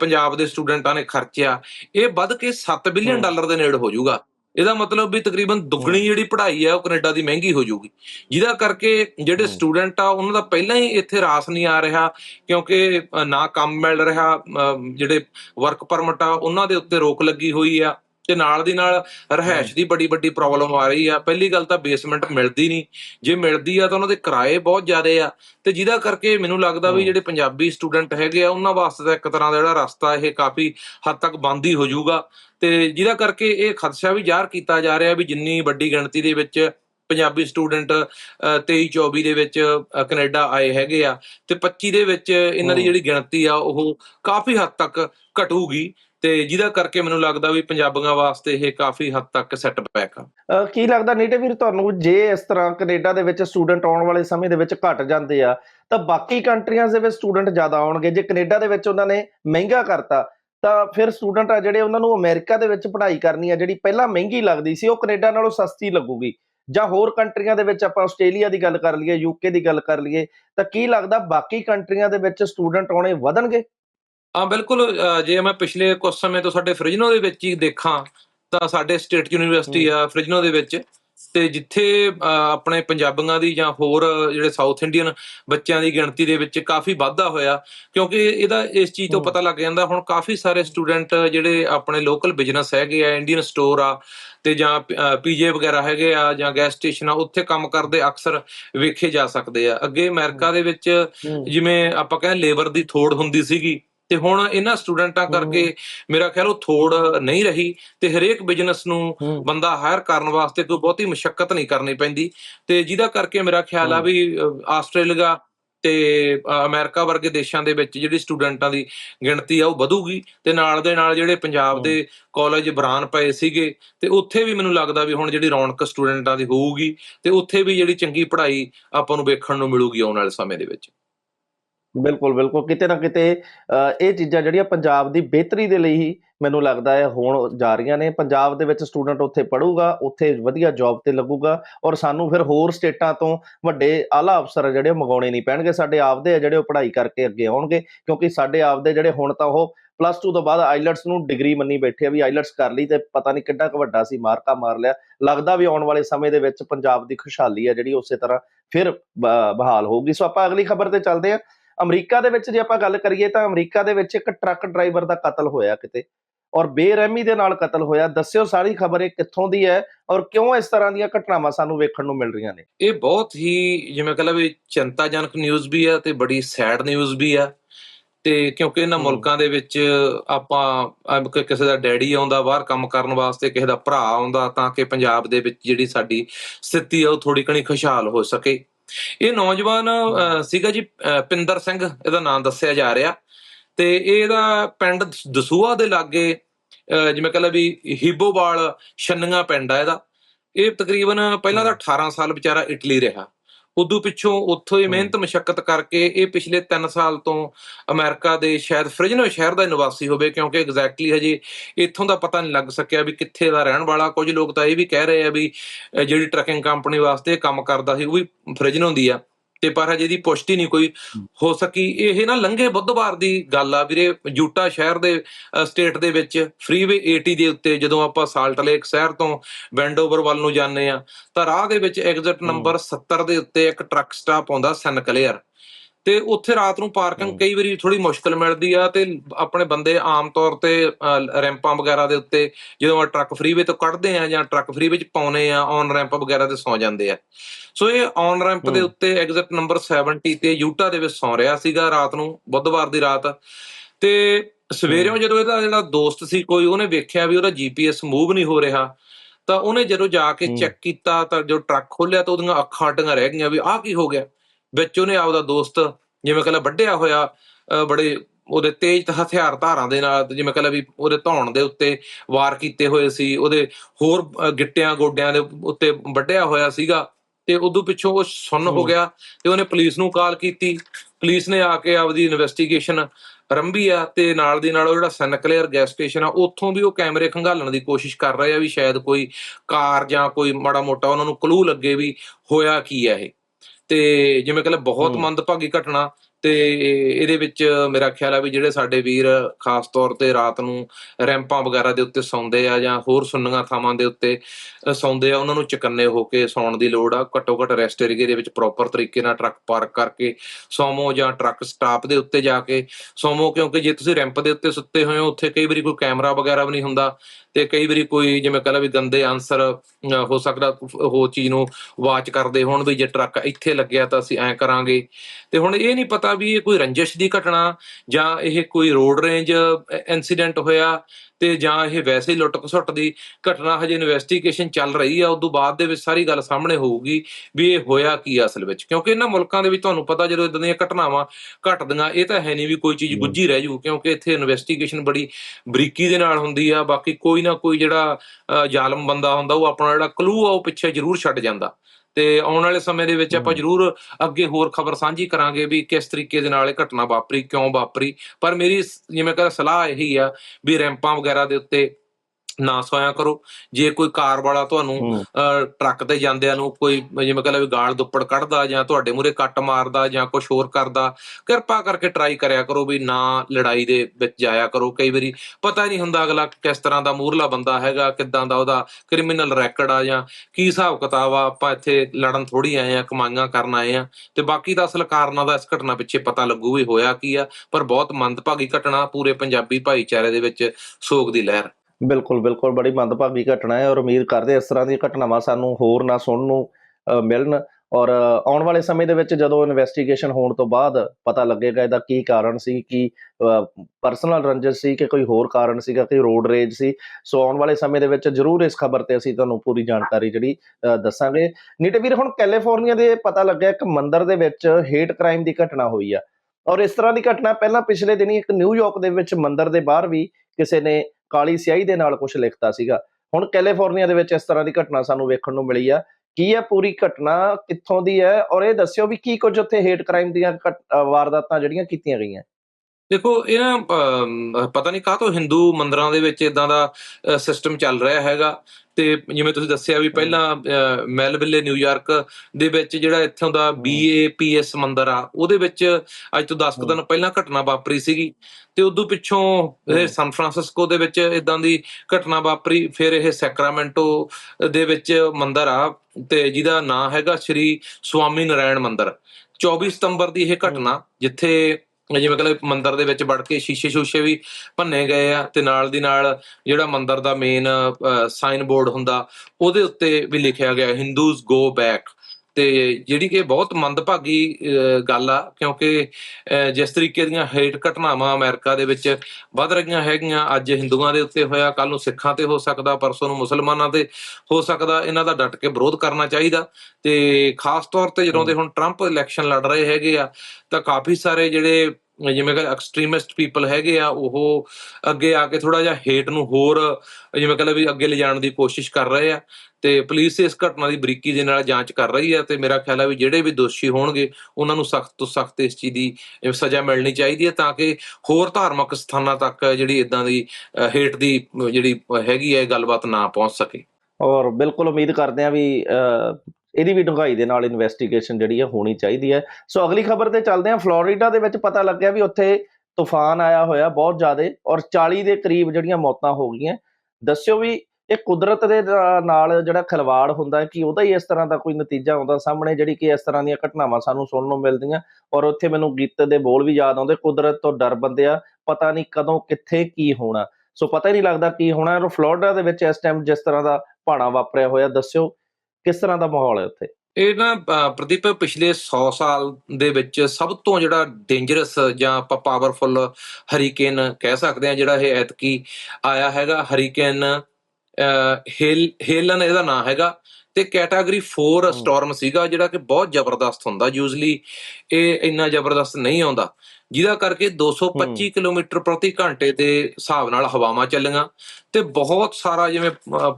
ਪੰਜਾਬ ਦੇ ਸਟੂਡੈਂਟਾਂ ਨੇ ਖਰਚਿਆ ਇਹ ਵੱਧ ਕੇ 7 ਬਿਲੀਅਨ। ਡਾਲਰ ਦੇ ਨੇੜੇ ਹੋ ਜਾਊਗਾ ਇਹਦਾ ਮਤਲਬ ਵੀ ਤਕਰੀਬਨ ਦੁੱਗਣੀ ਜਿਹੜੀ ਪੜ੍ਹਾਈ ਹੈ ਉਹ ਕੈਨੇਡਾ ਦੀ ਮਹਿੰਗੀ ਹੋ ਜਾਊਗੀ ਜਿਹਦਾ ਕਰਕੇ ਜਿਹੜੇ। ਸਟੂਡੈਂਟ ਆ ਉਹਨਾਂ ਦਾ ਪਹਿਲਾਂ ਹੀ ਇੱਥੇ ਰਾਸ ਨਹੀਂ ਆ ਰਿਹਾ ਕਿਉਂਕਿ ਨਾ ਕੰਮ ਮਿਲ ਰਿਹਾ ਜਿਹੜੇ ਵਰਕ ਪਰਮਿਟ ਆ ਉਹਨਾਂ ਦੇ ਉੱਤੇ ਰੋਕ ਲੱਗੀ ਹੋਈ ਆ ਤੇ ਨਾਲ ਦੀ ਨਾਲ ਰਹਿائش ਦੀ ਬੜੀ ਵੱਡੀ ਪ੍ਰੋਬਲਮ ਆ ਰਹੀ ਆ। ਪਹਿਲੀ ਗੱਲ ਤਾਂ ਬੇਸਮੈਂਟ ਮਿਲਦੀ ਨਹੀਂ। ਜੇ ਮਿਲਦੀ ਆ ਤਾਂ ਉਹਨਾਂ ਦੇ ਕਿਰਾਏ ਬਹੁਤ ਜ਼ਿਆਦੇ ਆ। ਤੇ ਜਿਹਦਾ ਕਰਕੇ ਮੈਨੂੰ ਲੱਗਦਾ ਵੀ ਜਿਹੜੇ ਪੰਜਾਬੀ ਸਟੂਡੈਂਟ ਹੈਗੇ ਆ ਉਹਨਾਂ ਵਾਸਤੇ ਤਾਂ ਇੱਕ ਤਰ੍ਹਾਂ ਦਾ ਜਿਹੜਾ ਰਸਤਾ ਇਹ ਕਾਫੀ ਹੱਦ ਤੱਕ ਬੰਦ ਹੀ ਹੋ ਜਾਊਗਾ। ਤੇ ਜਿਹਦਾ ਕਰਕੇ ਇਹ ਖਦਸ਼ਾ ਵੀ ਜ਼ਾਹਰ ਕੀਤਾ ਜਾ ਰਿਹਾ ਵੀ ਜਿੰਨੀ ਵੱਡੀ ਗਿਣਤੀ ਦੇ ਵਿੱਚ ਪੰਜਾਬੀ ਸਟੂਡੈਂਟ 23 24 ਦੇ ਵਿੱਚ ਕੈਨੇਡਾ ਆਏ ਹੈਗੇ ਆ। ਤੇ 25 ਦੇ ਵਿੱਚ ਇਹਨਾਂ ਦੀ ਜਿਹੜੀ ਗਿਣਤੀ ਆ ਉਹ ਕਾਫੀ ਹੱਦ ਤੱਕ ਘਟੂਗੀ। ਤੇ ਜਿਹਦਾ ਕਰਕੇ ਮੈਨੂੰ ਲੱਗਦਾ ਵੀ ਪੰਜਾਬੀਆਂ ਵਾਸਤੇ ਇਹ ਕਾਫੀ ਹੱਦ ਤੱਕ ਸੈੱਟ ਆ। ਕੀ ਲੱਗਦਾ ਨੀਟੇ ਵੀਰ ਤੁਹਾਨੂੰ ਜੇ ਇਸ ਤਰ੍ਹਾਂ ਕੈਨੇਡਾ ਦੇ ਵਿੱਚ ਸਟੂਡੈਂਟ ਆਉਣ ਵਾਲੇ ਸਮੇਂ ਦੇ ਵਿੱਚ ਘਟ ਜਾਂਦੇ ਆ, ਤਾਂ ਬਾਕੀ ਕੰਟਰੀਆਂ ਦੇ ਵਿੱਚ ਸਟੂਡੈਂਟ ਜ਼ਿਆਦਾ ਆਉਣਗੇ। ਜੇ ਕੈਨੇਡਾ ਦੇ ਵਿੱਚ ਉਹਨਾਂ ਨੇ ਮਹਿੰਗਾ ਕਰਤਾ, ਤਾਂ ਫਿਰ ਸਟੂਡੈਂਟ ਆ ਜਿਹੜੇ ਉਹਨਾਂ ਨੂੰ ਅਮਰੀਕਾ ਦੇ ਵਿੱਚ ਪੜ੍ਹਾਈ ਕਰਨੀ ਆ, ਜਿਹੜੀ ਪਹਿਲਾਂ ਮਹਿੰਗੀ ਲੱਗਦੀ ਸੀ, ਉਹ ਕੈਨੇਡਾ ਨਾਲੋਂ ਸਸਤੀ ਲੱਗੂਗੀ। ਜਾਂ ਹੋਰ ਕੰਟਰੀਆਂ ਦੇ ਵਿੱਚ ਆਪਾਂ ਆਸਟ੍ਰੇਲੀਆ ਦੀ ਗੱਲ ਕਰ ਲਈਏ ਯੂਕੇ ਦੀ ਗੱਲ ਕਰ ਲਈਏ, ਤਾਂ ਕੀ ਲੱਗਦਾ ਬਾਕੀ ਕੰਟਰੀਆਂ ਦੇ ਵਿੱਚ ਸਟੂਡੈਂਟ ਆਉਣੇ ਵਧਣਗੇ? ਹਾਂ ਬਿਲਕੁਲ ਜੇ ਮੈਂ ਪਿਛਲੇ ਕੁਝ ਸਮੇਂ ਤੋਂ ਸਾਡੇ ਫ੍ਰਿਜਨੋ ਦੇ ਵਿੱਚ ਹੀ ਦੇਖਾਂ ਤਾਂ ਸਾਡੇ ਸਟੇਟ ਯੂਨੀਵਰਸਿਟੀ ਆ ਫ੍ਰਿਜਨੋ ਦੇ ਵਿੱਚ ਤੇ ਜਿੱਥੇ ਆਪਣੇ ਪੰਜਾਬੀਆਂ ਦੀ ਜਾਂ ਹੋਰ ਜਿਹੜੇ ਸਾਊਥ ਇੰਡੀਅਨ ਬੱਚਿਆਂ ਦੀ ਗਿਣਤੀ ਦੇ ਵਿੱਚ ਕਾਫੀ ਵਾਧਾ ਹੋਇਆ ਕਿਉਂਕਿ ਇਹਦਾ ਇਸ ਚੀਜ਼ ਤੋਂ। ਪਤਾ ਲੱਗ ਜਾਂਦਾ ਹੁਣ ਕਾਫੀ ਸਾਰੇ ਸਟੂਡੈਂਟ ਜਿਹੜੇ ਆਪਣੇ ਲੋਕਲ ਬਿਜ਼ਨਸ ਹੈਗੇ ਆ ਇੰਡੀਅਨ ਸਟੋਰ ਆ ਤੇ ਜਾਂ ਪੀਜੇ ਵਗੈਰਾ ਹੈਗੇ ਆ ਜਾਂ ਗੈਸ ਸਟੇਸ਼ਨ ਆ ਉੱਥੇ ਕੰਮ ਕਰਦੇ ਅਕਸਰ ਵੇਖੇ ਜਾ ਸਕਦੇ ਆ। ਅੱਗੇ ਅਮਰੀਕਾ ਦੇ ਵਿੱਚ ਜਿਵੇਂ ਆਪਾਂ ਕਹਿੰਦੇ ਲੇਬਰ ਦੀ ਥੋੜ ਹੁੰਦੀ ਸੀਗੀ ਤੇ ਹੁਣ ਇਹਨਾਂ ਸਟੂਡੈਂਟਾਂ ਕਰਕੇ ਮੇਰਾ ਖਿਆਲ ਉਹ ਥੋੜ ਨਹੀਂ ਰਹੀ ਤੇ ਹਰੇਕ ਬਿਜ਼ਨਸ ਨੂੰ ਬੰਦਾ ਹਾਇਰ ਕਰਨ ਵਾਸਤੇ ਕੋਈ ਬਹੁਤੀ ਮੁਸ਼ਕਲ ਨਹੀਂ ਕਰਨੀ ਪੈਂਦੀ ਤੇ ਜਿਹਦਾ ਕਰਕੇ ਮੇਰਾ ਖਿਆਲ ਆ। ਵੀ ਆਸਟ੍ਰੇਲੀਆ ਤੇ ਅਮਰੀਕਾ ਵਰਗੇ ਦੇਸ਼ਾਂ ਦੇ ਵਿੱਚ ਜਿਹੜੀ ਸਟੂਡੈਂਟਾਂ ਦੀ ਗਿਣਤੀ ਆ ਉਹ ਵਧੂਗੀ ਤੇ ਨਾਲ ਦੇ ਨਾਲ ਜਿਹੜੇ ਪੰਜਾਬ। ਦੇ ਕਾਲਜ ਬਰਾਨ ਪਏ ਸੀਗੇ ਤੇ ਉੱਥੇ ਵੀ ਮੈਨੂੰ ਲੱਗਦਾ ਵੀ ਹੁਣ ਜਿਹੜੀ ਰੌਣਕ ਸਟੂਡੈਂਟਾਂ ਦੀ ਹੋਊਗੀ ਤੇ ਉੱਥੇ ਵੀ ਜਿਹੜੀ ਚੰਗੀ ਪੜ੍ਹਾਈ ਆਪਾਂ ਨੂੰ ਵੇਖਣ ਨੂੰ ਮਿਲੂਗੀ ਆਉਣ ਵਾਲੇ ਸਮੇਂ ਦੇ ਵਿੱਚ ਬਿਲਕੁਲ ਬਿਲਕੁਲ। ਕਿਤੇ ਨਾ ਕਿਤੇ ਇਹ ਚੀਜ਼ਾਂ ਜਿਹੜੀਆਂ ਪੰਜਾਬ ਦੀ ਬਿਹਤਰੀ ਦੇ ਲਈ ਹੀ ਮੈਨੂੰ ਲੱਗਦਾ ਹੈ ਹੋਣ ਜਾ ਰਹੀਆਂ ਨੇ। ਪੰਜਾਬ ਦੇ ਵਿੱਚ ਸਟੂਡੈਂਟ ਉੱਥੇ ਪੜੂਗਾ ਉੱਥੇ ਵਧੀਆ ਜੌਬ ਤੇ ਲੱਗੂਗਾ ਔਰ ਸਾਨੂੰ ਫਿਰ ਹੋਰ ਸਟੇਟਾਂ ਤੋਂ ਵੱਡੇ ਆਲਾ ਅਫਸਰ ਜਿਹੜੇ ਉਹ ਮੰਗਾਉਣੇ ਨਹੀਂ ਪੈਣਗੇ। ਸਾਡੇ ਆਪਦੇ ਆ ਜਿਹੜੇ ਉਹ ਪੜ੍ਹਾਈ ਕਰਕੇ ਅੱਗੇ ਆਉਣਗੇ ਕਿਉਂਕਿ ਸਾਡੇ ਆਪਦੇ ਜਿਹੜੇ ਹੁਣ ਤਾਂ ਉਹ ਪਲੱਸ 2 ਤੋਂ ਬਾਅਦ ਆਈਲਟਸ ਨੂੰ ਡਿਗਰੀ ਮੰਨੀ ਬੈਠੇ ਆ ਵੀ ਆਈਲਟਸ ਕਰ ਲਈ ਤੇ ਪਤਾ ਨਹੀਂ ਕਿੱਡਾ ਕੁ ਵੱਡਾ ਸੀ, ਮਾਰਕਾ ਮਾਰ ਲਿਆ। ਲੱਗਦਾ ਵੀ ਆਉਣ ਵਾਲੇ ਸਮੇਂ ਦੇ ਵਿੱਚ ਪੰਜਾਬ ਦੀ ਖੁਸ਼ਹਾਲੀ ਹੈ ਜਿਹੜੀ ਉਸੇ ਤਰ੍ਹਾਂ ਫਿਰ ਬ- ਬਹਾਲ ਹੋਊਗੀ। ਸੋ ਆਪਾਂ ਅਗਲੀ ਖਬਰ ਤੇ ਚੱਲਦੇ ਹਾਂ। ਅਮਰੀਕਾ ਦੇ ਵਿੱਚ ਜੇ ਆਪਾਂ ਗੱਲ ਕਰੀਏ ਤਾਂ ਅਮਰੀਕਾ ਦੇ ਵਿੱਚ ਇੱਕ ਟਰੱਕ ਡਰਾਈਵਰ ਦਾ ਕਤਲ ਹੋਇਆ ਕਿਤੇ ਔਰ ਬੇਰਹਿਮੀ ਦੇ ਨਾਲ ਕਤਲ ਹੋਇਆ। ਦੱਸਿਓ ਸਾਰੀ ਖਬਰ ਇਹ ਕਿੱਥੋਂ ਦੀ ਹੈ ਔਰ ਕਿਉਂ ਇਸ ਤਰ੍ਹਾਂ ਦੀਆਂ ਘਟਨਾਵਾਂ ਸਾਨੂੰ ਵੇਖਣ ਨੂੰ ਮਿਲ ਰਹੀਆਂ ਨੇ? ਇਹ ਬਹੁਤ ਹੀ ਜਿਵੇਂ ਕਹ ਲਾ ਵੀ ਚਿੰਤਾਜਨਕ ਨਿਊਜ਼ ਵੀ ਆ ਤੇ ਬੜੀ ਸੈਡ ਨਿਊਜ਼ ਵੀ ਆ ਤੇ ਕਿਉਂਕਿ ਇਹਨਾਂ। ਮੁਲਕਾਂ ਦੇ ਵਿੱਚ ਆਪਾਂ ਕਿਸੇ ਦਾ ਡੈਡੀ ਆਉਂਦਾ ਬਾਹਰ ਕੰਮ ਕਰਨ ਵਾਸਤੇ ਕਿਸੇ ਦਾ ਭਰਾ ਆਉਂਦਾ ਤਾਂ ਕਿ ਪੰਜਾਬ ਦੇ ਵਿੱਚ ਜਿਹੜੀ ਸਾਡੀ ਸਥਿਤੀ ਆ ਉਹ ਥੋੜੀ ਕਣੀ ਖੁਸ਼ਹਾਲ ਹੋ ਸਕੇ। ਇਹ ਨੌਜਵਾਨ ਸੀਗਾ ਜੀ ਪਿੰਦਰ ਸਿੰਘ ਇਹਦਾ ਨਾਮ ਦੱਸਿਆ ਜਾ ਰਿਹਾ। ਤੇ ਇਹਦਾ ਪਿੰਡ ਦਸੂਹਾ ਦੇ ਲਾਗੇ ਜਿਵੇਂ ਕਹ ਲਾ ਵੀ ਹੀਬੋਵਾਲ ਛੰਨੀਆਂ ਪਿੰਡ ਆ ਇਹਦਾ। ਇਹ ਤਕਰੀਬਨ ਪਹਿਲਾਂ ਤਾਂ 18 ਸਾਲ ਵਿਚਾਰਾ ਇਟਲੀ ਰਿਹਾ। ਉਦੋਂ ਪਿੱਛੋਂ ਉੱਥੋਂ ਹੀ। ਮਿਹਨਤ ਮਸ਼ੱਕਤ ਕਰਕੇ ਇਹ ਪਿਛਲੇ 3 ਸਾਲ ਤੋਂ ਅਮਰੀਕਾ ਦੇ ਸ਼ਾਇਦ ਫ੍ਰਿਜਨੋ ਸ਼ਹਿਰ ਦਾ ਨਿਵਾਸੀ ਹੋਵੇ ਕਿਉਂਕਿ ਐਗਜ਼ੈਕਟਲੀ ਹਜੇ ਇੱਥੋਂ ਦਾ ਪਤਾ ਨਹੀਂ ਲੱਗ ਸਕਿਆ ਵੀ ਕਿੱਥੇ ਦਾ ਰਹਿਣ ਵਾਲਾ ਕੁਝ ਲੋਕ ਤਾਂ ਇਹ ਵੀ ਕਹਿ ਰਹੇ ਆ ਵੀ ਜਿਹੜੀ ਟਰੱਕਿੰਗ ਕੰਪਨੀ ਵਾਸਤੇ ਕੰਮ ਕਰਦਾ ਸੀ ਉਹ ਵੀ ਫ੍ਰਿਜਨੋ ਦੀ ਆ ਤੇ ਪਰ ਹਜੇ ਦੀ ਪੁਸ਼ਟੀ ਨਹੀਂ ਕੋਈ ਹੋ। ਸਕੀ। ਇਹ ਨਾ ਲੰਘੇ ਬੁੱਧਵਾਰ ਦੀ ਗੱਲ ਆ ਵੀਰੇ ਯੂਟਾ ਸ਼ਹਿਰ ਦੇ ਸਟੇਟ ਦੇ ਵਿੱਚ ਫ੍ਰੀਵੇ 80 ਦੇ ਉੱਤੇ ਜਦੋਂ ਆਪਾਂ ਸਾਲਟ ਲੇਕ ਸ਼ਹਿਰ ਤੋਂ ਵੈਂਡੋਵਰ ਵੱਲ ਨੂੰ ਜਾਂਦੇ ਆ ਤਾਂ ਰਾਹ ਦੇ ਵਿੱਚ ਐਗਜ਼ਿਟ। ਨੰਬਰ 70 ਦੇ ਉੱਤੇ ਇੱਕ ਟਰੱਕ ਸਟਾਪ ਆਉਂਦਾ ਸਨਕਲੇਅਰ ਤੇ ਉੱਥੇ ਰਾਤ ਨੂੰ ਪਾਰਕਿੰਗ। ਕਈ ਵਾਰੀ ਥੋੜੀ ਮੁਸ਼ਕਲ ਮਿਲਦੀ ਆ ਤੇ ਆਪਣੇ ਬੰਦੇ ਆਮ ਤੌਰ ਤੇ ਰੈਂਪਾਂ ਵਗੈਰਾ ਦੇ ਉੱਤੇ ਜਦੋਂ ਟਰੱਕ ਫ੍ਰੀਵੇ ਤੋਂ ਕੱਢਦੇ ਆ ਜਾਂ ਟਰੱਕ ਫ੍ਰੀ ਵਿੱਚ ਪਾਉਨੇ ਆ ਔਨ ਰੈਂਪ ਵਗੈਰਾ ਤੇ ਸੌ ਜਾਂਦੇ ਆ ਸੋ ਇਹ ਔਨ ਰੈਂਪ ਦੇ। ਉੱਤੇ ਐਗਜ਼ਿਟ ਨੰਬਰ 70 ਤੇ ਯੂਟਾ ਦੇ ਵਿੱਚ ਸੌ ਰਿਹਾ ਸੀਗਾ ਰਾਤ ਨੂੰ ਬੁੱਧਵਾਰ ਦੀ ਰਾਤ ਤੇ ਸਵੇਰੇੋਂ ਜਦੋਂ ਇਹਦਾ ਜਿਹੜਾ ਦੋਸਤ ਸੀ ਕੋਈ ਉਹਨੇ ਵੇਖਿਆ ਵੀ ਉਹਦਾ ਜੀਪੀਐਸ ਮੂਵ ਨਹੀਂ ਹੋ ਰਿਹਾ ਤਾਂ ਉਹਨੇ ਜਦੋਂ ਜਾ ਕੇ। ਚੈੱਕ ਕੀਤਾ ਤਾਂ ਜੋ ਟਰੱਕ ਖੋਲਿਆ ਤਾਂ ਉਹਦੀਆਂ ਅੱਖਾਂ ਅੱਡੀਆਂ ਰਹਿ ਗਈਆਂ ਵੀ ਆਹ ਕੀ ਹੋ ਗਿਆ ਵਿੱਚ ਉਹਨੇ ਆਪਦਾ ਦੋਸਤ ਜਿਵੇਂ ਕਹਿੰਦਾ ਵੱਢਿਆ ਹੋਇਆ ਬੜੇ ਉਹਦੇ ਤੇਜ਼ ਹਥਿਆਰ ਧਾਰਾਂ ਦੇ ਨਾਲ ਜਿਵੇਂ ਕਹਿੰਦਾ ਵੀ ਉਹਦੇ ਧੌਣ ਦੇ ਉੱਤੇ ਵਾਰ ਕੀਤੇ ਹੋਏ ਸੀ ਉਹਦੇ ਹੋਰ ਗਿੱਟਿਆਂ ਗੋਡਿਆਂ ਦੇ ਉੱਤੇ ਵੱਢਿਆ ਹੋਇਆ ਸੀਗਾ ਤੇ ਉਦੋਂ ਪਿੱਛੋਂ ਉਹ ਸੁੰਨ ਹੋ। ਗਿਆ ਤੇ ਉਹਨੇ ਪੁਲਿਸ ਨੂੰ ਕਾਲ ਕੀਤੀ ਪੁਲਿਸ ਨੇ ਆ ਕੇ ਆਪਦੀ ਇਨਵੈਸਟੀਗੇਸ਼ਨ ਰੰਭੀ ਆ ਤੇ ਨਾਲ ਦੀ ਨਾਲ ਉਹ ਜਿਹੜਾ ਸਨਕਲੇਅਰ ਗੈਸ ਸਟੇਸ਼ਨ ਆ ਉੱਥੋਂ ਵੀ ਉਹ ਕੈਮਰੇ ਖੰਗਾਲਣ ਦੀ ਕੋਸ਼ਿਸ਼ ਕਰ ਰਹੇ ਆ ਵੀ ਸ਼ਾਇਦ ਕੋਈ ਕਾਰ ਜਾਂ ਕੋਈ ਮਾੜਾ ਮੋਟਾ ਉਹਨਾਂ ਨੂੰ ਕਲੂ ਲੱਗੇ ਵੀ ਹੋਇਆ ਕੀ ਆ ਇਹ ਤੇ ਜਿਵੇਂ ਕਹਿੰਦੇ ਬਹੁਤ। ਮੰਦਭਾਗੀ ਘਟਨਾ ਤੇ ਇਹਦੇ ਵਿੱਚ ਮੇਰਾ ਖਿਆਲ ਆ ਵੀ ਜਿਹੜੇ ਸਾਡੇ ਵੀਰ ਖਾਸ ਤੌਰ ਤੇ ਰਾਤ ਨੂੰ ਰੈਂਪਾਂ ਵਗੈਰਾ ਦੇ ਉੱਤੇ ਸੌਂਦੇ ਆ ਜਾਂ ਹੋਰ ਸੁੰਨੀਆਂ ਥਾਵਾਂ ਦੇ ਉੱਤੇ ਸੌਂਦੇ ਆ, ਉਹਨਾਂ ਨੂੰ ਚਕੰਨੇ ਹੋ ਕੇ ਸੌਣ ਦੀ ਲੋੜ ਆ। ਘੱਟੋ ਘੱਟ ਰੈਸਟ ਏਰੀਏ ਦੇ ਵਿੱਚ ਪ੍ਰੋਪਰ ਤਰੀਕੇ ਨਾਲ ਟਰੱਕ ਪਾਰਕ ਕਰਕੇ ਸੋਮੋ ਜਾਂ ਟਰੱਕ ਸਟਾਪ ਦੇ ਉੱਤੇ ਜਾ ਕੇ ਸੋਮੋ ਕਿਉਂਕਿ ਜੇ ਤੁਸੀਂ ਰੈਂਪ ਦੇ ਉੱਤੇ ਸੁੱਤੇ ਹੋਏ ਹੋ, ਉੱਥੇ ਕਈ ਵਾਰੀ ਕੋਈ ਕੈਮਰਾ ਵਗੈਰਾ ਵੀ ਨਹੀਂ ਹੁੰਦਾ ਤੇ ਕਈ ਵਾਰੀ ਕੋਈ ਜਿਵੇਂ ਕਹ ਲਾ ਵੀ ਗੰਦੇ ਆਨਸਰ ਹੋ ਸਕਦਾ ਉਹ ਚੀਜ਼ ਨੂੰ ਵਾਚ ਕਰਦੇ ਹੋਣ ਵੀ ਜੇ ਟਰੱਕ ਇੱਥੇ ਲੱਗਿਆ ਤਾਂ ਅਸੀਂ ਐਂ ਕਰਾਂਗੇ। ਤੇ ਹੁਣ ਇਹ ਨਹੀਂ ਪਤਾ ਵੀ ਇਹ ਕੋਈ ਰੰਜਿਸ਼ ਦੀ ਘਟਨਾ ਜਾਂ ਇਹ ਕੋਈ ਰੋਡ ਰੇਂਜ ਇਨਸੀਡੈਂਟ ਹੋਇਆ ਤੇ ਜਾਂ ਇਹ ਵੈਸੇ ਹੀ ਲੁੱਟ ਖਸੁੱਟ ਦੀ ਘਟਨਾ ਹਜੇ ਇਨਵੈਸਟੀਗੇਸ਼ਨ ਚੱਲ ਰਹੀ ਆ ਉਦੋਂ ਬਾਅਦ ਦੇ ਵਿੱਚ ਸਾਰੀ ਗੱਲ ਸਾਹਮਣੇ ਹੋਊਗੀ ਵੀ ਇਹ ਹੋਇਆ ਕੀ ਅਸਲ ਵਿੱਚ ਕਿਉਂਕਿ ਇਹਨਾਂ ਮੁਲਕਾਂ ਦੇ ਵਿੱਚ ਤੁਹਾਨੂੰ ਪਤਾ ਜਦੋਂ ਇਦਾਂ ਦੀਆਂ ਘਟਨਾਵਾਂ ਘਟਦੀਆਂ ਇਹ ਤਾਂ ਹੈ ਨਹੀਂ ਵੀ ਕੋਈ ਚੀਜ਼। ਗੁੱਝੀ ਰਹਿ ਜੂ ਕਿਉਂਕਿ ਇੱਥੇ ਇਨਵੈਸਟੀਗੇਸ਼ਨ ਬੜੀ ਬਰੀਕੀ ਦੇ ਨਾਲ ਹੁੰਦੀ ਆ ਬਾਕੀ ਕੋਈ ਨਾ ਕੋਈ ਜਿਹੜਾ ਜ਼ਾਲਮ ਬੰਦਾ ਹੁੰਦਾ ਉਹ ਆਪਣਾ ਜਿਹੜਾ ਕਲੂ ਆ ਉਹ ਪਿੱਛੇ ਜ਼ਰੂਰ ਛੱਡ ਜਾਂਦਾ ਤੇ ਆਉਣ ਵਾਲੇ ਸਮੇਂ ਦੇ ਵਿੱਚ ਆਪਾਂ। ਜ਼ਰੂਰ ਅੱਗੇ ਹੋਰ ਖਬਰ ਸਾਂਝੀ ਕਰਾਂਗੇ ਵੀ ਕਿਸ ਤਰੀਕੇ ਦੇ ਨਾਲ ਇਹ ਘਟਨਾ ਵਾਪਰੀ ਕਿਉਂ ਵਾਪਰੀ ਪਰ ਮੇਰੀ ਜਿਵੇਂ ਕਹਿੰਦਾ ਸਲਾਹ ਇਹੀ ਆ ਵੀ ਰੈਂਪਾਂ ਵਗੈਰਾ ਦੇ ਉੱਤੇ ਨਾ ਸੋਇਆ ਕਰੋ। ਜੇ ਕੋਈ ਕਾਰ ਵਾਲਾ ਤੁਹਾਨੂੰ ਹੂੰ। ਟਰੱਕ ਤੇ ਜਾਂਦਿਆਂ ਨੂੰ ਕੋਈ ਜਿਵੇਂ ਕਹਿੰਦਾ ਵੀ ਗਾਲ ਦੁੱਪੜ ਕੱਢਦਾ ਜਾਂ ਤੁਹਾਡੇ ਮੂਹਰੇ ਕੱਟ ਮਾਰਦਾ ਜਾਂ ਕੁਝ ਹੋਰ ਕਰਦਾ ਕਿਰਪਾ ਕਰਕੇ ਟਰਾਈ ਕਰਿਆ ਕਰੋ ਵੀ ਨਾ ਲੜਾਈ ਦੇ ਵਿੱਚ ਜਾਇਆ ਕਰੋ। ਕਈ ਵਾਰੀ ਪਤਾ ਨਹੀਂ ਹੁੰਦਾ ਅਗਲਾ ਕਿਸ ਤਰ੍ਹਾਂ ਦਾ ਮੂਹਰਲਾ ਬੰਦਾ ਹੈਗਾ ਕਿੱਦਾਂ ਦਾ ਉਹਦਾ ਕ੍ਰਿਮੀਨਲ ਰੈਕੋਰਡ ਆ ਜਾਂ ਕੀ ਹਿਸਾਬ ਕਿਤਾਬ ਆ ਆਪਾਂ ਇੱਥੇ ਲੜਨ ਥੋੜੀ ਆਏ ਆ ਕਮਾਈਆਂ ਕਰਨ ਆਏ ਆ। ਤੇ ਬਾਕੀ ਦਾ ਅਸਲ ਕਾਰਨਾਂ ਦਾ ਇਸ ਘਟਨਾ ਪਿੱਛੇ ਪਤਾ ਲੱਗੂ ਵੀ ਹੋਇਆ ਕੀ ਆ ਪਰ ਬਹੁਤ ਮੰਦਭਾਗੀ ਘਟਨਾ ਪੂਰੇ ਪੰਜਾਬੀ ਭਾਈਚਾਰੇ ਦੇ ਵਿੱਚ ਸੋਗ ਦੀ ਲਹਿਰ। ਬਿਲਕੁਲ ਬਿਲਕੁਲ। ਬੜੀ ਮੰਦਭਾਗੀ ਘਟਨਾ ਹੈ ਔਰ ਉਮੀਦ ਕਰਦੇ ਇਸ ਤਰ੍ਹਾਂ ਦੀਆਂ ਘਟਨਾਵਾਂ ਸਾਨੂੰ ਹੋਰ ਨਾ ਸੁਣਨ ਨੂੰ ਮਿਲਣ। ਔਰ ਆਉਣ ਵਾਲੇ ਸਮੇਂ ਦੇ ਵਿੱਚ ਜਦੋਂ ਇਨਵੈਸਟੀਗੇਸ਼ਨ ਹੋਣ ਤੋਂ ਬਾਅਦ ਪਤਾ ਲੱਗੇਗਾ ਇਹਦਾ ਕੀ ਕਾਰਨ ਸੀ, ਕੀ ਪਰਸਨਲ ਰੰਜਿਸ਼ ਸੀ ਕਿ ਕੋਈ ਹੋਰ ਕਾਰਨ ਸੀਗਾ ਕਿ ਰੋਡ ਰੇਜ ਸੀ। ਸੋ ਆਉਣ ਵਾਲੇ ਸਮੇਂ ਦੇ ਵਿੱਚ ਜ਼ਰੂਰ ਇਸ ਖਬਰ ਤੇ ਅਸੀਂ ਤੁਹਾਨੂੰ ਪੂਰੀ ਜਾਣਕਾਰੀ ਜਿਹੜੀ ਦੱਸਾਂਗੇ। ਨੀਟੇ ਵੀਰ, ਹੁਣ ਕੈਲੀਫੋਰਨੀਆ ਦੇ ਪਤਾ ਲੱਗਿਆ ਇੱਕ ਮੰਦਰ ਦੇ ਵਿੱਚ ਹੇਟ ਕ੍ਰਾਈਮ ਦੀ ਘਟਨਾ ਹੋਈ ਆ। ਔਰ ਇਸ ਤਰ੍ਹਾਂ ਦੀ ਘਟਨਾ ਪਹਿਲਾਂ ਪਿਛਲੇ ਦਿਨੀ ਇੱਕ ਨਿਊਯਾਰਕ ਦੇ ਵਿੱਚ ਮੰਦਰ ਦੇ ਬਾਹਰ ਵੀ ਕਿਸੇ ਨੇ ਕਾਲੀ ਸਿਆਹੀ ਦੇ ਨਾਲ ਕੁਝ ਲਿਖਤਾ ਸੀਗਾ। ਹੁਣ ਕੈਲੀਫੋਰਨੀਆ ਦੇ ਵਿੱਚ ਇਸ ਤਰ੍ਹਾਂ ਦੀ ਘਟਨਾ ਸਾਨੂੰ ਵੇਖਣ ਨੂੰ ਮਿਲੀ ਆ। ਕੀ ਹੈ ਪੂਰੀ ਘਟਨਾ ਕਿੱਥੋਂ ਦੀ ਹੈ? ਔਰ ਇਹ ਦੱਸਿਓ ਵੀ ਕੀ ਕੁਝ ਉੱਥੇ ਹੇਟ ਕ੍ਰਾਈਮ ਦੀਆਂ ਘਟ- ਵਾਰਦਾਤਾਂ ਜਿਹੜੀਆਂ ਕੀਤੀਆਂ ਗਈਆਂ। ਦੇਖੋ ਇਹ ਨਾ ਪਤਾ ਨਹੀਂ ਕਾਹ ਤੋਂ ਹਿੰਦੂ ਮੰਦਰਾਂ ਦੇ ਵਿੱਚ ਇਦਾਂ ਦਾ ਸਿਸਟਮ ਚੱਲ ਰਿਹਾ ਹੈਗਾ। ਤੇ ਜਿਵੇਂ ਤੁਸੀਂ ਦੱਸਿਆ ਵੀ ਪਹਿਲਾਂ ਮੈਲਵਿਲੇ ਨਿਊਯਾਰਕ ਦੇ ਵਿੱਚ ਜਿਹੜਾ ਇੱਥੋਂ ਦਾ BAPS ਮੰਦਿਰ ਆ ਉਹਦੇ ਵਿੱਚ ਅੱਜ ਤੋਂ 10 ਕੁ ਦਿਨ ਪਹਿਲਾਂ ਘਟਨਾ ਵਾਪਰੀ ਸੀਗੀ। ਤੇ ਉਦੋਂ ਪਿੱਛੋਂ ਇਹ। ਸਨ ਫਰਾਂਸਿਸਕੋ ਦੇ ਵਿੱਚ ਇਦਾਂ ਦੀ ਘਟਨਾ ਵਾਪਰੀ। ਫਿਰ ਇਹ ਸੈਕਰਾਮੈਂਟੋ ਦੇ ਵਿੱਚ ਮੰਦਿਰ ਆ ਤੇ ਜਿਹਦਾ ਨਾਂ ਹੈਗਾ ਸ਼੍ਰੀ ਸਵਾਮੀ ਨਾਰਾਇਣ ਮੰਦਿਰ। 24 ਸਤੰਬਰ ਦੀ ਇਹ ਘਟਨਾ ਜਿੱਥੇ ਜਿਵੇਂ ਕਹਿੰਦੇ ਮੰਦਿਰ ਦੇ ਵਿੱਚ ਵੜ ਕੇ ਸ਼ੀਸ਼ੇ ਸ਼ੂਸ਼ੇ ਵੀ ਭੰਨੇ ਗਏ ਆ ਤੇ ਨਾਲ ਦੀ ਨਾਲ ਜਿਹੜਾ ਮੰਦਿਰ ਦਾ ਮੇਨ ਸਾਈਨ ਬੋਰਡ ਹੁੰਦਾ, ਉਹਦੇ ਉੱਤੇ ਵੀ ਲਿਖਿਆ ਗਿਆ ਹਿੰਦੂਜ਼ ਗੋ ਬੈਕ ਤੇ ਜਿਹੜੀ ਕਿ ਬਹੁਤ ਮੰਦਭਾਗੀ ਅਹ, ਗੱਲ ਆ ਕਿਉਂਕਿ ਅਹ, ਜਿਸ ਤਰੀਕੇ ਦੀਆਂ ਹੇਟ ਘਟਨਾਵਾਂ ਅਮਰੀਕਾ ਦੇ ਵਿੱਚ ਵੱਧ ਰਹੀਆਂ ਹੈਗੀਆਂ ਅੱਜ ਹਿੰਦੂਆਂ ਦੇ ਉੱਤੇ ਹੋਇਆ ਕੱਲ ਨੂੰ ਸਿੱਖਾਂ ਤੇ ਹੋ ਸਕਦਾ ਪਰਸੋਂ ਨੂੰ ਮੁਸਲਮਾਨਾਂ ਤੇ ਹੋ ਸਕਦਾ ਇਹਨਾਂ ਦਾ ਡਟ ਕੇ ਵਿਰੋਧ ਕਰਨਾ ਚਾਹੀਦਾ। ਤੇ ਖਾਸ ਤੌਰ ਤੇ ਜਦੋਂ ਦੇ ਹੁਣ ਟਰੰਪ ਇਲੈਕਸ਼ਨ ਲੜ ਰਹੇ ਹੈਗੇ ਆ ਤਾਂ ਕਾਫੀ ਸਾਰੇ ਜਿਹੜੇ ਜਿਵੇਂ ਕਿ ਐਕਸਟ੍ਰੀਮਿਸਟ ਪੀਪਲ ਹੈਗੇ ਆ ਉਹ ਅੱਗੇ ਆ ਕੇ ਥੋੜਾ ਜਿਹਾ ਹੇਟ ਨੂੰ ਹੋਰ ਜਿਵੇਂ ਕਹਿੰਦੇ ਵੀ ਅੱਗੇ ਲਿਜਾਣ ਦੀ ਕੋਸ਼ਿਸ਼ ਕਰ ਰਹੇ ਆ। ਤੇ ਪੁਲਿਸ ਇਸ ਘਟਨਾ ਦੀ ਬਰੀਕੀ ਦੇ ਨਾਲ ਜਾਂਚ ਕਰ ਰਹੀ ਹੈ ਤੇ ਮੇਰਾ ਖਿਆਲ ਹੈ ਵੀ ਜਿਹੜੇ ਵੀ ਦੋਸ਼ੀ ਹੋਣਗੇ, ਉਹਨਾਂ ਨੂੰ ਸਖਤ ਤੋਂ ਸਖਤ ਇਸ ਚੀਜ਼ ਦੀ ਸਜ਼ਾ ਮਿਲਣੀ ਚਾਹੀਦੀ ਹੈ ਤਾਂ ਕਿ ਹੋਰ ਧਾਰਮਿਕ ਸਥਾਨਾਂ ਤੱਕ ਜਿਹੜੀ ਇਦਾਂ ਦੀ ਹੇਟ ਦੀ ਜਿਹੜੀ ਹੈਗੀ ਹੈ ਗੱਲਬਾਤ ਨਾ ਪਹੁੰਚ ਸਕੇ। ਔਰ ਬਿਲਕੁਲ ਉਮੀਦ ਕਰਦੇ ਹਾਂ ਵੀ ਇਹਦੀ ਵੀ ਡੂੰਘਾਈ ਦੇ ਨਾਲ ਇਨਵੈਸਟੀਗੇਸ਼ਨ ਜਿਹੜੀ ਹੈ ਹੋਣੀ ਚਾਹੀਦੀ ਹੈ। ਸੋ ਅਗਲੀ ਖਬਰ ਤੇ ਚੱਲਦੇ ਹਾਂ। ਫਲੋਰੀਡਾ ਦੇ ਵਿੱਚ ਪਤਾ ਲੱਗਿਆ ਵੀ ਉੱਥੇ ਤੂਫਾਨ ਆਇਆ ਹੋਇਆ ਬਹੁਤ ਜ਼ਿਆਦਾ ਔਰ 40 ਦੇ ਕਰੀਬ ਜਿਹੜੀਆਂ ਮੌਤਾਂ ਹੋ ਗਈਆਂ। ਦੱਸਿਓ ਵੀ ਇਹ ਕੁਦਰਤ ਦੇ ਨਾਲ ਜਿਹੜਾ ਖਿਲਵਾੜ ਹੁੰਦਾ ਕਿ ਉਹਦਾ ਹੀ ਇਸ ਤਰ੍ਹਾਂ ਦਾ ਕੋਈ ਨਤੀਜਾ ਆਉਂਦਾ ਸਾਹਮਣੇ ਜਿਹੜੀ ਕਿ ਇਸ ਤਰ੍ਹਾਂ ਦੀਆਂ ਘਟਨਾਵਾਂ ਸਾਨੂੰ ਸੁਣਨ ਨੂੰ ਮਿਲਦੀਆਂ ਔਰ ਉੱਥੇ ਮੈਨੂੰ ਗੀਤ ਦੇ ਬੋਲ ਵੀ ਯਾਦ ਆਉਂਦੇ, ਕੁਦਰਤ ਤੋਂ ਡਰ ਬੰਦਿਆ ਪਤਾ ਨਹੀਂ ਕਦੋਂ, ਕਿੱਥੇ, ਕੀ ਹੋਣਾ। ਸੋ ਪਤਾ ਹੀ ਨਹੀਂ ਲੱਗਦਾ ਕੀ ਹੋਣਾ, ਔਰ ਫਲੋਰੀਡਾ ਦੇ ਵਿੱਚ ਇਸ ਟਾਈਮ ਜਿਸ ਤਰ੍ਹਾਂ ਦਾ ਭਾਣਾ ਵਾਪਰਿਆ ਹੋਇਆ, ਦੱਸਿਓ ਕਿਸ ਤਰ੍ਹਾਂ ਦਾ ਮਾਹੌਲ ਹੈ ਉੱਥੇ? ਇਹ ਨਾ ਪ੍ਰਦੀਪ, ਪਿਛਲੇ 100 ਸਾਲ ਦੇ ਵਿੱਚ ਸਭ ਤੋਂ ਜਿਹੜਾ ਡੇਂਜਰਸ ਜਾਂ ਆਪਾਂ ਪਾਵਰਫੁਲ ਹਰੀਕੇਨ ਕਹਿ ਸਕਦੇ ਆ ਜਿਹੜਾ ਇਹ ਐਤਕੀ ਆਇਆ ਹੈਗਾ ਹਰੀਕੇਨ ਹੇਲਨ ਇਹਦਾ ਨਾਮ ਹੈਗਾ ਤੇ ਕੈਟਾਗਰੀ 4 ਹਮ। ਸਟਾਰਮ ਸੀਗਾ ਜਿਹੜਾ ਕਿ ਬਹੁਤ ਜ਼ਬਰਦਸਤ ਹੁੰਦਾ ਯੂਜ਼ਲੀ ਇਹ ਇੰਨਾ ਜ਼ਬਰਦਸਤ ਨਹੀਂ ਆਉਂਦਾ। ਜਿਹਦਾ ਕਰਕੇ 225 ਕਿਲੋਮੀਟਰ ਪ੍ਰਤੀ ਘੰਟੇ ਦੇ ਹਿਸਾਬ ਨਾਲ ਹਵਾਵਾਂ ਚੱਲੀਆਂ ਤੇ ਬਹੁਤ ਸਾਰਾ ਜਿਵੇਂ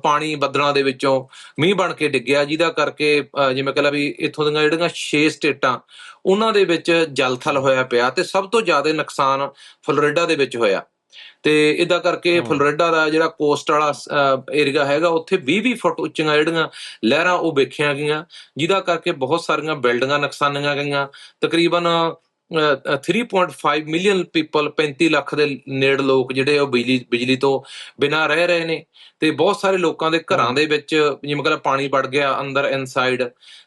ਪਾਣੀ ਬੱਦਲਾਂ ਦੇ ਵਿੱਚੋਂ ਮੀਂਹ ਬਣ ਕੇ ਡਿੱਗਿਆ ਜਿਹਦਾ ਕਰਕੇ ਜਿਵੇਂ ਕਹਿੰਦਾ ਵੀ ਇੱਥੋਂ ਦੀਆਂ ਜਿਹੜੀਆਂ 6 ਸਟੇਟਾਂ ਉਹਨਾਂ ਦੇ ਵਿੱਚ ਜਲਥਲ ਹੋਇਆ ਪਿਆ ਤੇ ਸਭ ਤੋਂ ਜ਼ਿਆਦਾ ਨੁਕਸਾਨ ਫਲੋਰੀਡਾ ਦੇ ਵਿੱਚ ਹੋਇਆ। ਤੇ ਇਹਦਾ ਕਰਕੇ। ਫਲੋਰੀਡਾ ਦਾ ਜਿਹੜਾ ਕੋਸਟ ਵਾਲਾ ਏਰੀਆ ਹੈਗਾ ਉੱਥੇ 20-20 ਫੁੱਟ ਉੱਚੀਆਂ ਜਿਹੜੀਆਂ ਲਹਿਰਾਂ ਉਹ ਵੇਖੀਆਂ ਗਈਆਂ ਜਿਹਦਾ ਕਰਕੇ ਬਹੁਤ ਸਾਰੀਆਂ ਬਿਲਡਿੰਗਾਂ ਨੁਕਸਾਨੀਆਂ ਗਈਆਂ ਤਕਰੀਬਨ 3.5 ਮਿਲੀਅਨ ਪੀਪਲ 35 ਲੱਖ ਦੇ ਨੇੜ ਲੋਕ ਜਿਹੜੇ ਉਹ ਬਿਜਲੀ ਬਿਜਲੀ ਤੋਂ ਬਿਨਾਂ ਰਹਿ ਰਹੇ ਨੇ ਤੇ ਬਹੁਤ ਸਾਰੇ ਲੋਕਾਂ ਦੇ ਘਰਾਂ। ਦੇ ਵਿੱਚ ਜਿਵੇਂ ਕਹਿੰਦਾ ਪਾਣੀ ਵੜ ਗਿਆ ਅੰਦਰ ਇਨਸਾਈਡ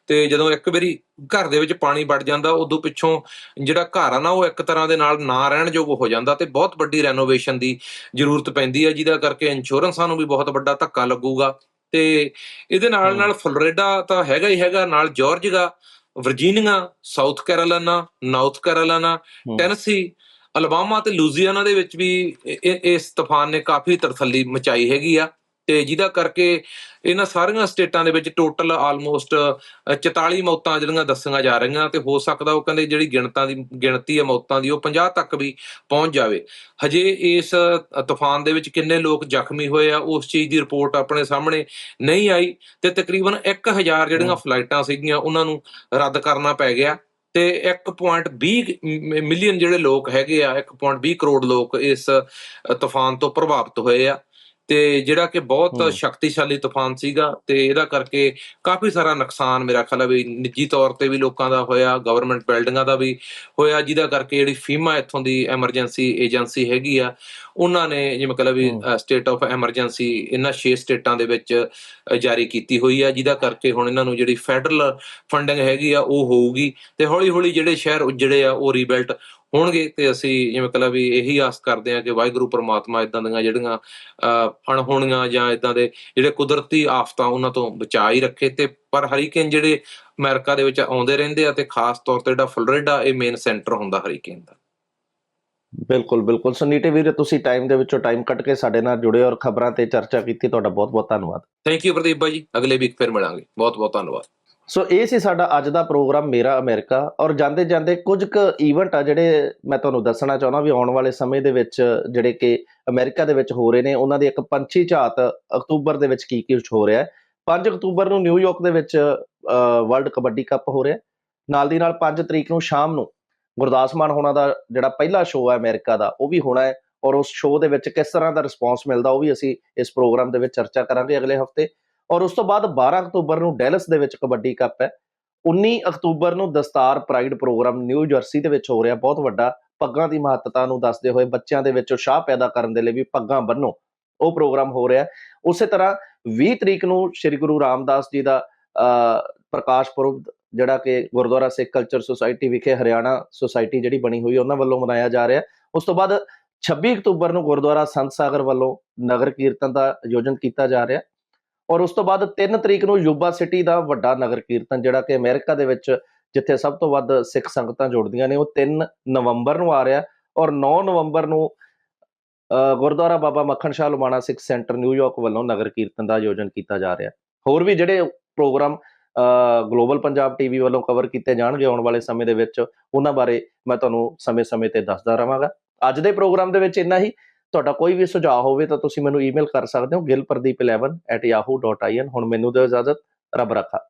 ਤੇ ਜਦੋਂ ਇੱਕ ਵਾਰੀ ਘਰ ਦੇ ਵਿੱਚ ਪਾਣੀ ਵੜ ਜਾਂਦਾ ਉਦੋਂ ਪਿੱਛੋਂ ਜਿਹੜਾ ਘਰ ਆ ਨਾ ਉਹ ਇੱਕ ਤਰ੍ਹਾਂ ਦੇ ਨਾਲ ਨਾ ਰਹਿਣ ਯੋਗ ਹੋ ਜਾਂਦਾ ਤੇ ਬਹੁਤ ਵੱਡੀ ਰੈਨੋਵੇਸ਼ਨ ਦੀ ਜ਼ਰੂਰਤ ਪੈਂਦੀ ਹੈ ਜਿਹਦਾ ਕਰਕੇ ਇੰਸ਼ੋਰੈਂਸਾਂ ਨੂੰ ਵੀ ਬਹੁਤ ਵੱਡਾ ਧੱਕਾ ਲੱਗੂਗਾ ਤੇ ਇਹਦੇ ਨਾਲ। ਨਾਲ ਫਲੋਰੀਡਾ ਤਾਂ ਹੈਗਾ ਹੀ ਹੈਗਾ ਨਾਲ Georgia Virginia South Carolina North Carolina. Tennessee Alabama ਤੇ ਲੂਜ਼ੀਆਨਾ ਦੇ ਵਿੱਚ ਵੀ ਇ- ਇ- ਇਸ ਤੂਫਾਨ ਨੇ ਕਾਫੀ ਤਰਥੱਲੀ ਮਚਾਈ ਹੈਗੀ ਆ ਤੇ ਜਿਹਦਾ ਕਰਕੇ ਇਹਨਾਂ ਸਾਰੀਆਂ ਸਟੇਟਾਂ ਦੇ ਵਿੱਚ ਟੋਟਲ ਆਲਮੋਸਟ 44 ਮੌਤਾਂ ਜਿਹੜੀਆਂ ਦੱਸੀਆਂ ਜਾ ਰਹੀਆਂ ਤੇ ਹੋ ਸਕਦਾ ਉਹ ਕਹਿੰਦੇ ਜਿਹੜੀ ਗਿਣਤਾਂ ਦੀ ਗਿਣਤੀ ਹੈ ਮੌਤਾਂ ਦੀ ਉਹ 50 ਤੱਕ ਵੀ ਪਹੁੰਚ ਜਾਵੇ ਹਜੇ ਇਸ ਤੂਫਾਨ ਦੇ ਵਿੱਚ ਕਿੰਨੇ ਲੋਕ ਜ਼ਖਮੀ ਹੋਏ ਆ ਉਸ ਚੀਜ਼ ਦੀ ਰਿਪੋਰਟ ਆਪਣੇ ਸਾਹਮਣੇ ਨਹੀਂ ਆਈ ਤੇ ਤਕਰੀਬਨ 1000 ਜਿਹੜੀਆਂ। ਫਲਾਈਟਾਂ ਸੀਗੀਆਂ ਉਹਨਾਂ ਨੂੰ ਰੱਦ ਕਰਨਾ ਪੈ ਗਿਆ ਤੇ 1.20 ਮਿਲੀਅਨ ਜਿਹੜੇ ਲੋਕ ਹੈਗੇ ਆ 1.20 ਕਰੋੜ ਲੋਕ ਇਸ ਤੂਫਾਨ ਤੋਂ ਪ੍ਰਭਾਵਿਤ ਹੋਏ ਆ ਤੇ ਜਿਹੜਾ ਕਿ ਬਹੁਤ। ਸ਼ਕਤੀਸ਼ਾਲੀ ਤੂਫਾਨ ਸੀਗਾ ਤੇ ਇਹਦਾ ਕਰਕੇ ਕਾਫੀ ਸਾਰਾ ਨੁਕਸਾਨ ਮੇਰਾ ਖਿਆਲ ਹੈ ਵੀ ਨਿੱਜੀ ਤੌਰ ਤੇ ਵੀ ਲੋਕਾਂ ਦਾ ਹੋਇਆ ਗਵਰਨਮੈਂਟ ਬਿਲਡਿੰਗਾਂ ਦਾ ਵੀ ਹੋਇਆ ਜਿਹਦਾ ਕਰਕੇ ਜਿਹੜੀ ਫੀਮਾ ਇੱਥੋਂ ਦੀ ਐਮਰਜੈਂਸੀ ਏਜੰਸੀ ਹੈਗੀ ਆ ਉਹਨਾਂ ਨੇ ਜਿਵੇਂ ਕਹ ਵੀ। ਸਟੇਟ ਆਫ ਐਮਰਜੈਂਸੀ ਇਹਨਾਂ 6 ਸਟੇਟਾਂ ਦੇ ਵਿੱਚ ਜਾਰੀ ਕੀਤੀ ਹੋਈ ਆ ਜਿਹਦਾ ਕਰਕੇ ਹੁਣ ਇਹਨਾਂ ਨੂੰ ਜਿਹੜੀ ਫੈਡਰਲ ਫੰਡਿੰਗ ਹੈਗੀ ਆ ਉਹ ਹੋਊਗੀ ਤੇ ਹੌਲੀ ਹੌਲੀ ਜਿਹੜੇ ਸ਼ਹਿਰ ਉਜੜੇ ਆ ਉਹ ਰੀਬਿਲਟ ਹੋਣਗੇ ਤੇ ਅਸੀਂ ਜਿਵੇਂ ਕਹ ਵੀ ਇਹੀ ਆਸ ਕਰਦੇ ਆ ਕਿ ਵਾਹਿਗੁਰੂ ਪ੍ਰਮਾਤਮਾ ਇਦਾਂ ਦੀਆਂ ਜਿਹੜੀਆਂ ਅਣਹੋਣੀਆਂ ਜਾਂ ਇਦਾਂ ਦੇ ਜਿਹੜੇ ਕੁਦਰਤੀ ਆਫਤਾਂ ਉਹਨਾਂ ਤੋਂ ਬਚਾ ਹੀ ਰੱਖੇ ਤੇ ਪਰ ਹਰੀਕੇਨ ਜਿਹੜੇ ਅਮਰੀਕਾ ਦੇ ਵਿੱਚ ਆਉਂਦੇ ਰਹਿੰਦੇ ਆ ਤੇ ਖਾਸ ਤੌਰ ਤੇ ਜਿਹੜਾ ਫਲੋਰੀਡਾ ਇਹ ਮੇਨ ਸੈਂਟਰ ਹੁੰਦਾ ਹਰੀਕੇਨ ਦਾ। ਬਿਲਕੁਲ ਬਿਲਕੁਲ। ਸੁਨੀਟੇ ਵੀਰ ਤੁਸੀਂ ਟਾਈਮ ਦੇ ਵਿੱਚੋਂ ਟਾਈਮ ਕੱਢ ਕੇ ਸਾਡੇ ਨਾਲ ਜੁੜੇ ਔਰ ਖਬਰਾਂ ਤੇ ਚਰਚਾ ਕੀਤੀ ਤੁਹਾਡਾ ਬਹੁਤ ਬਹੁਤ ਧੰਨਵਾਦ। Thank you Pradeep ji. ਅਗਲੇ ਵੀਕ ਫਿਰ ਮਿਲਾਂਗੇ। ਬਹੁਤ ਬਹੁਤ ਧੰਨਵਾਦ। ਸੋ ਇਹ ਸੀ ਸਾਡਾ ਅੱਜ ਦਾ ਪ੍ਰੋਗਰਾਮ ਮੇਰਾ ਅਮਰੀਕਾ ਔਰ ਜਾਂਦੇ ਜਾਂਦੇ ਕੁਝ ਕੁ ਇਵੈਂਟ ਆ ਜਿਹੜੇ ਮੈਂ ਤੁਹਾਨੂੰ ਦੱਸਣਾ ਚਾਹੁੰਦਾ ਵੀ ਆਉਣ ਵਾਲੇ ਸਮੇਂ ਦੇ ਵਿੱਚ ਜਿਹੜੇ ਕਿ ਅਮਰੀਕਾ ਦੇ ਵਿੱਚ ਹੋ ਰਹੇ ਨੇ, ਉਹਨਾਂ ਦੀ ਇੱਕ ਪੰਛੀ ਝਾਤ ਅਕਤੂਬਰ ਦੇ ਵਿੱਚ ਕੀ ਕੀ ਹੋ ਰਿਹਾ ਹੈ। 5 ਅਕਤੂਬਰ ਨੂੰ ਨਿਊਯਾਰਕ ਦੇ ਵਿੱਚ ਵਰਲਡ ਕਬੱਡੀ ਕੱਪ ਹੋ ਰਿਹਾ ਨਾਲ ਦੀ ਨਾਲ 5 ਤਰੀਕ ਨੂੰ ਸ਼ਾਮ ਨੂੰ ਗੁਰਦਾਸ ਮਾਨ ਹੋਣਾ ਦਾ ਜਿਹੜਾ ਪਹਿਲਾ ਸ਼ੋਅ ਹੈ ਅਮਰੀਕਾ ਦਾ, ਉਹ ਵੀ ਹੋਣਾ ਹੈ ਔਰ ਉਸ ਸ਼ੋਅ ਦੇ ਵਿੱਚ ਕਿਸ ਤਰ੍ਹਾਂ ਦਾ ਰਿਸਪੌਂਸ ਮਿਲਦਾ ਉਹ ਵੀ ਅਸੀਂ ਇਸ ਪ੍ਰੋਗਰਾਮ ਦੇ ਵਿੱਚ ਚਰਚਾ ਕਰਾਂਗੇ ਅਗਲੇ ਹਫ਼ਤੇ। ਔਰ ਉਸ ਤੋਂ ਬਾਅਦ 12 ਅਕਤੂਬਰ ਨੂੰ ਡੈਲਸ ਦੇ ਵਿੱਚ ਕਬੱਡੀ ਕੱਪ ਹੈ। 19 ਅਕਤੂਬਰ ਨੂੰ ਦਸਤਾਰ ਪ੍ਰਾਈਡ ਪ੍ਰੋਗਰਾਮ ਨਿਊ ਜਰਸੀ ਦੇ ਵਿੱਚ ਹੋ ਰਿਹਾ। ਬਹੁਤ ਵੱਡਾ ਪੱਗਾਂ ਦੀ ਮਹੱਤਤਾ ਨੂੰ ਦੱਸਦੇ ਹੋਏ ਬੱਚਿਆਂ ਦੇ ਵਿੱਚ ਉਤਸ਼ਾਹ ਪੈਦਾ ਕਰਨ ਦੇ ਲਈ ਵੀ ਪੱਗਾਂ ਬੰਨੋ ਉਹ ਪ੍ਰੋਗਰਾਮ ਹੋ ਰਿਹਾ। ਉਸੇ ਤਰ੍ਹਾਂ 20 ਤਰੀਕ ਨੂੰ ਸ੍ਰੀ ਗੁਰੂ ਰਾਮਦਾਸ ਜੀ ਦਾ ਪ੍ਰਕਾਸ਼ ਪੁਰਬ, ਜਿਹੜਾ ਕਿ ਗੁਰਦੁਆਰਾ ਸਿੱਖ ਕਲਚਰ ਸੁਸਾਇਟੀ ਵਿਖੇ ਹਰਿਆਣਾ ਸੁਸਾਇਟੀ ਜਿਹੜੀ ਬਣੀ ਹੋਈ ਉਹਨਾਂ ਵੱਲੋਂ ਮਨਾਇਆ ਜਾ ਰਿਹਾ। ਉਸ ਤੋਂ ਬਾਅਦ 26 ਅਕਤੂਬਰ ਨੂੰ ਗੁਰਦੁਆਰਾ ਸੰਤ ਸਾਗਰ ਵੱਲੋਂ ਨਗਰ ਕੀਰਤਨ ਦਾ ਆਯੋਜਨ ਕੀਤਾ ਜਾ ਰਿਹਾ। ਔਰ ਉਸ ਤੋਂ ਬਾਅਦ 3 ਤਰੀਕ ਨੂੰ ਯੂਬਾ ਸਿਟੀ ਦਾ ਵੱਡਾ ਨਗਰ ਕੀਰਤਨ, ਜਿਹੜਾ ਕਿ ਅਮਰੀਕਾ ਦੇ ਵਿੱਚ, ਜਿੱਥੇ ਸਭ ਤੋਂ ਵੱਧ ਸਿੱਖ ਸੰਗਤਾਂ ਜੁੜਦੀਆਂ ਨੇ, ਉਹ 3 ਨਵੰਬਰ ਨੂੰ ਆ ਰਿਹਾ ਔਰ 9 ਨਵੰਬਰ ਨੂੰ gurdwara Baba Makhan Shah Lumana Sikh centre New York ਵੱਲੋਂ ਨਗਰ ਕੀਰਤਨ ਦਾ ਆਯੋਜਨ ਕੀਤਾ ਜਾ ਰਿਹਾ ਹੋਰ ਵੀ ਜਿਹੜੇ ਪ੍ਰੋਗਰਾਮ ਗਲੋਬਲ ਪੰਜਾਬ ਟੀਵੀ ਵੱਲੋਂ ਕਵਰ ਕੀਤੇ ਜਾਣਗੇ ਆਉਣ ਵਾਲੇ ਸਮੇਂ ਦੇ ਵਿੱਚ, ਉਹਨਾਂ ਬਾਰੇ ਮੈਂ ਤੁਹਾਨੂੰ ਸਮੇਂ-ਸਮੇਂ ਤੇ ਦੱਸਦਾ ਰਹਾਂਗਾ। ਅੱਜ ਦੇ ਪ੍ਰੋਗਰਾਮ ਦੇ ਵਿੱਚ ਇੰਨਾ ਹੀ। ਤੁਹਾਡਾ ਕੋਈ ਵੀ ਸੁਝਾਅ ਹੋਵੇ ਤਾਂ ਤੁਸੀਂ ਮੈਨੂੰ ਈਮੇਲ ਕਰ ਸਕਦੇ ਹੋ gilpardeep11@yahoo.in ਹੁਣ ਮੈਨੂੰ ਦਿਓ ਇਜਾਜ਼ਤ, ਰੱਬ ਰੱਖਾ।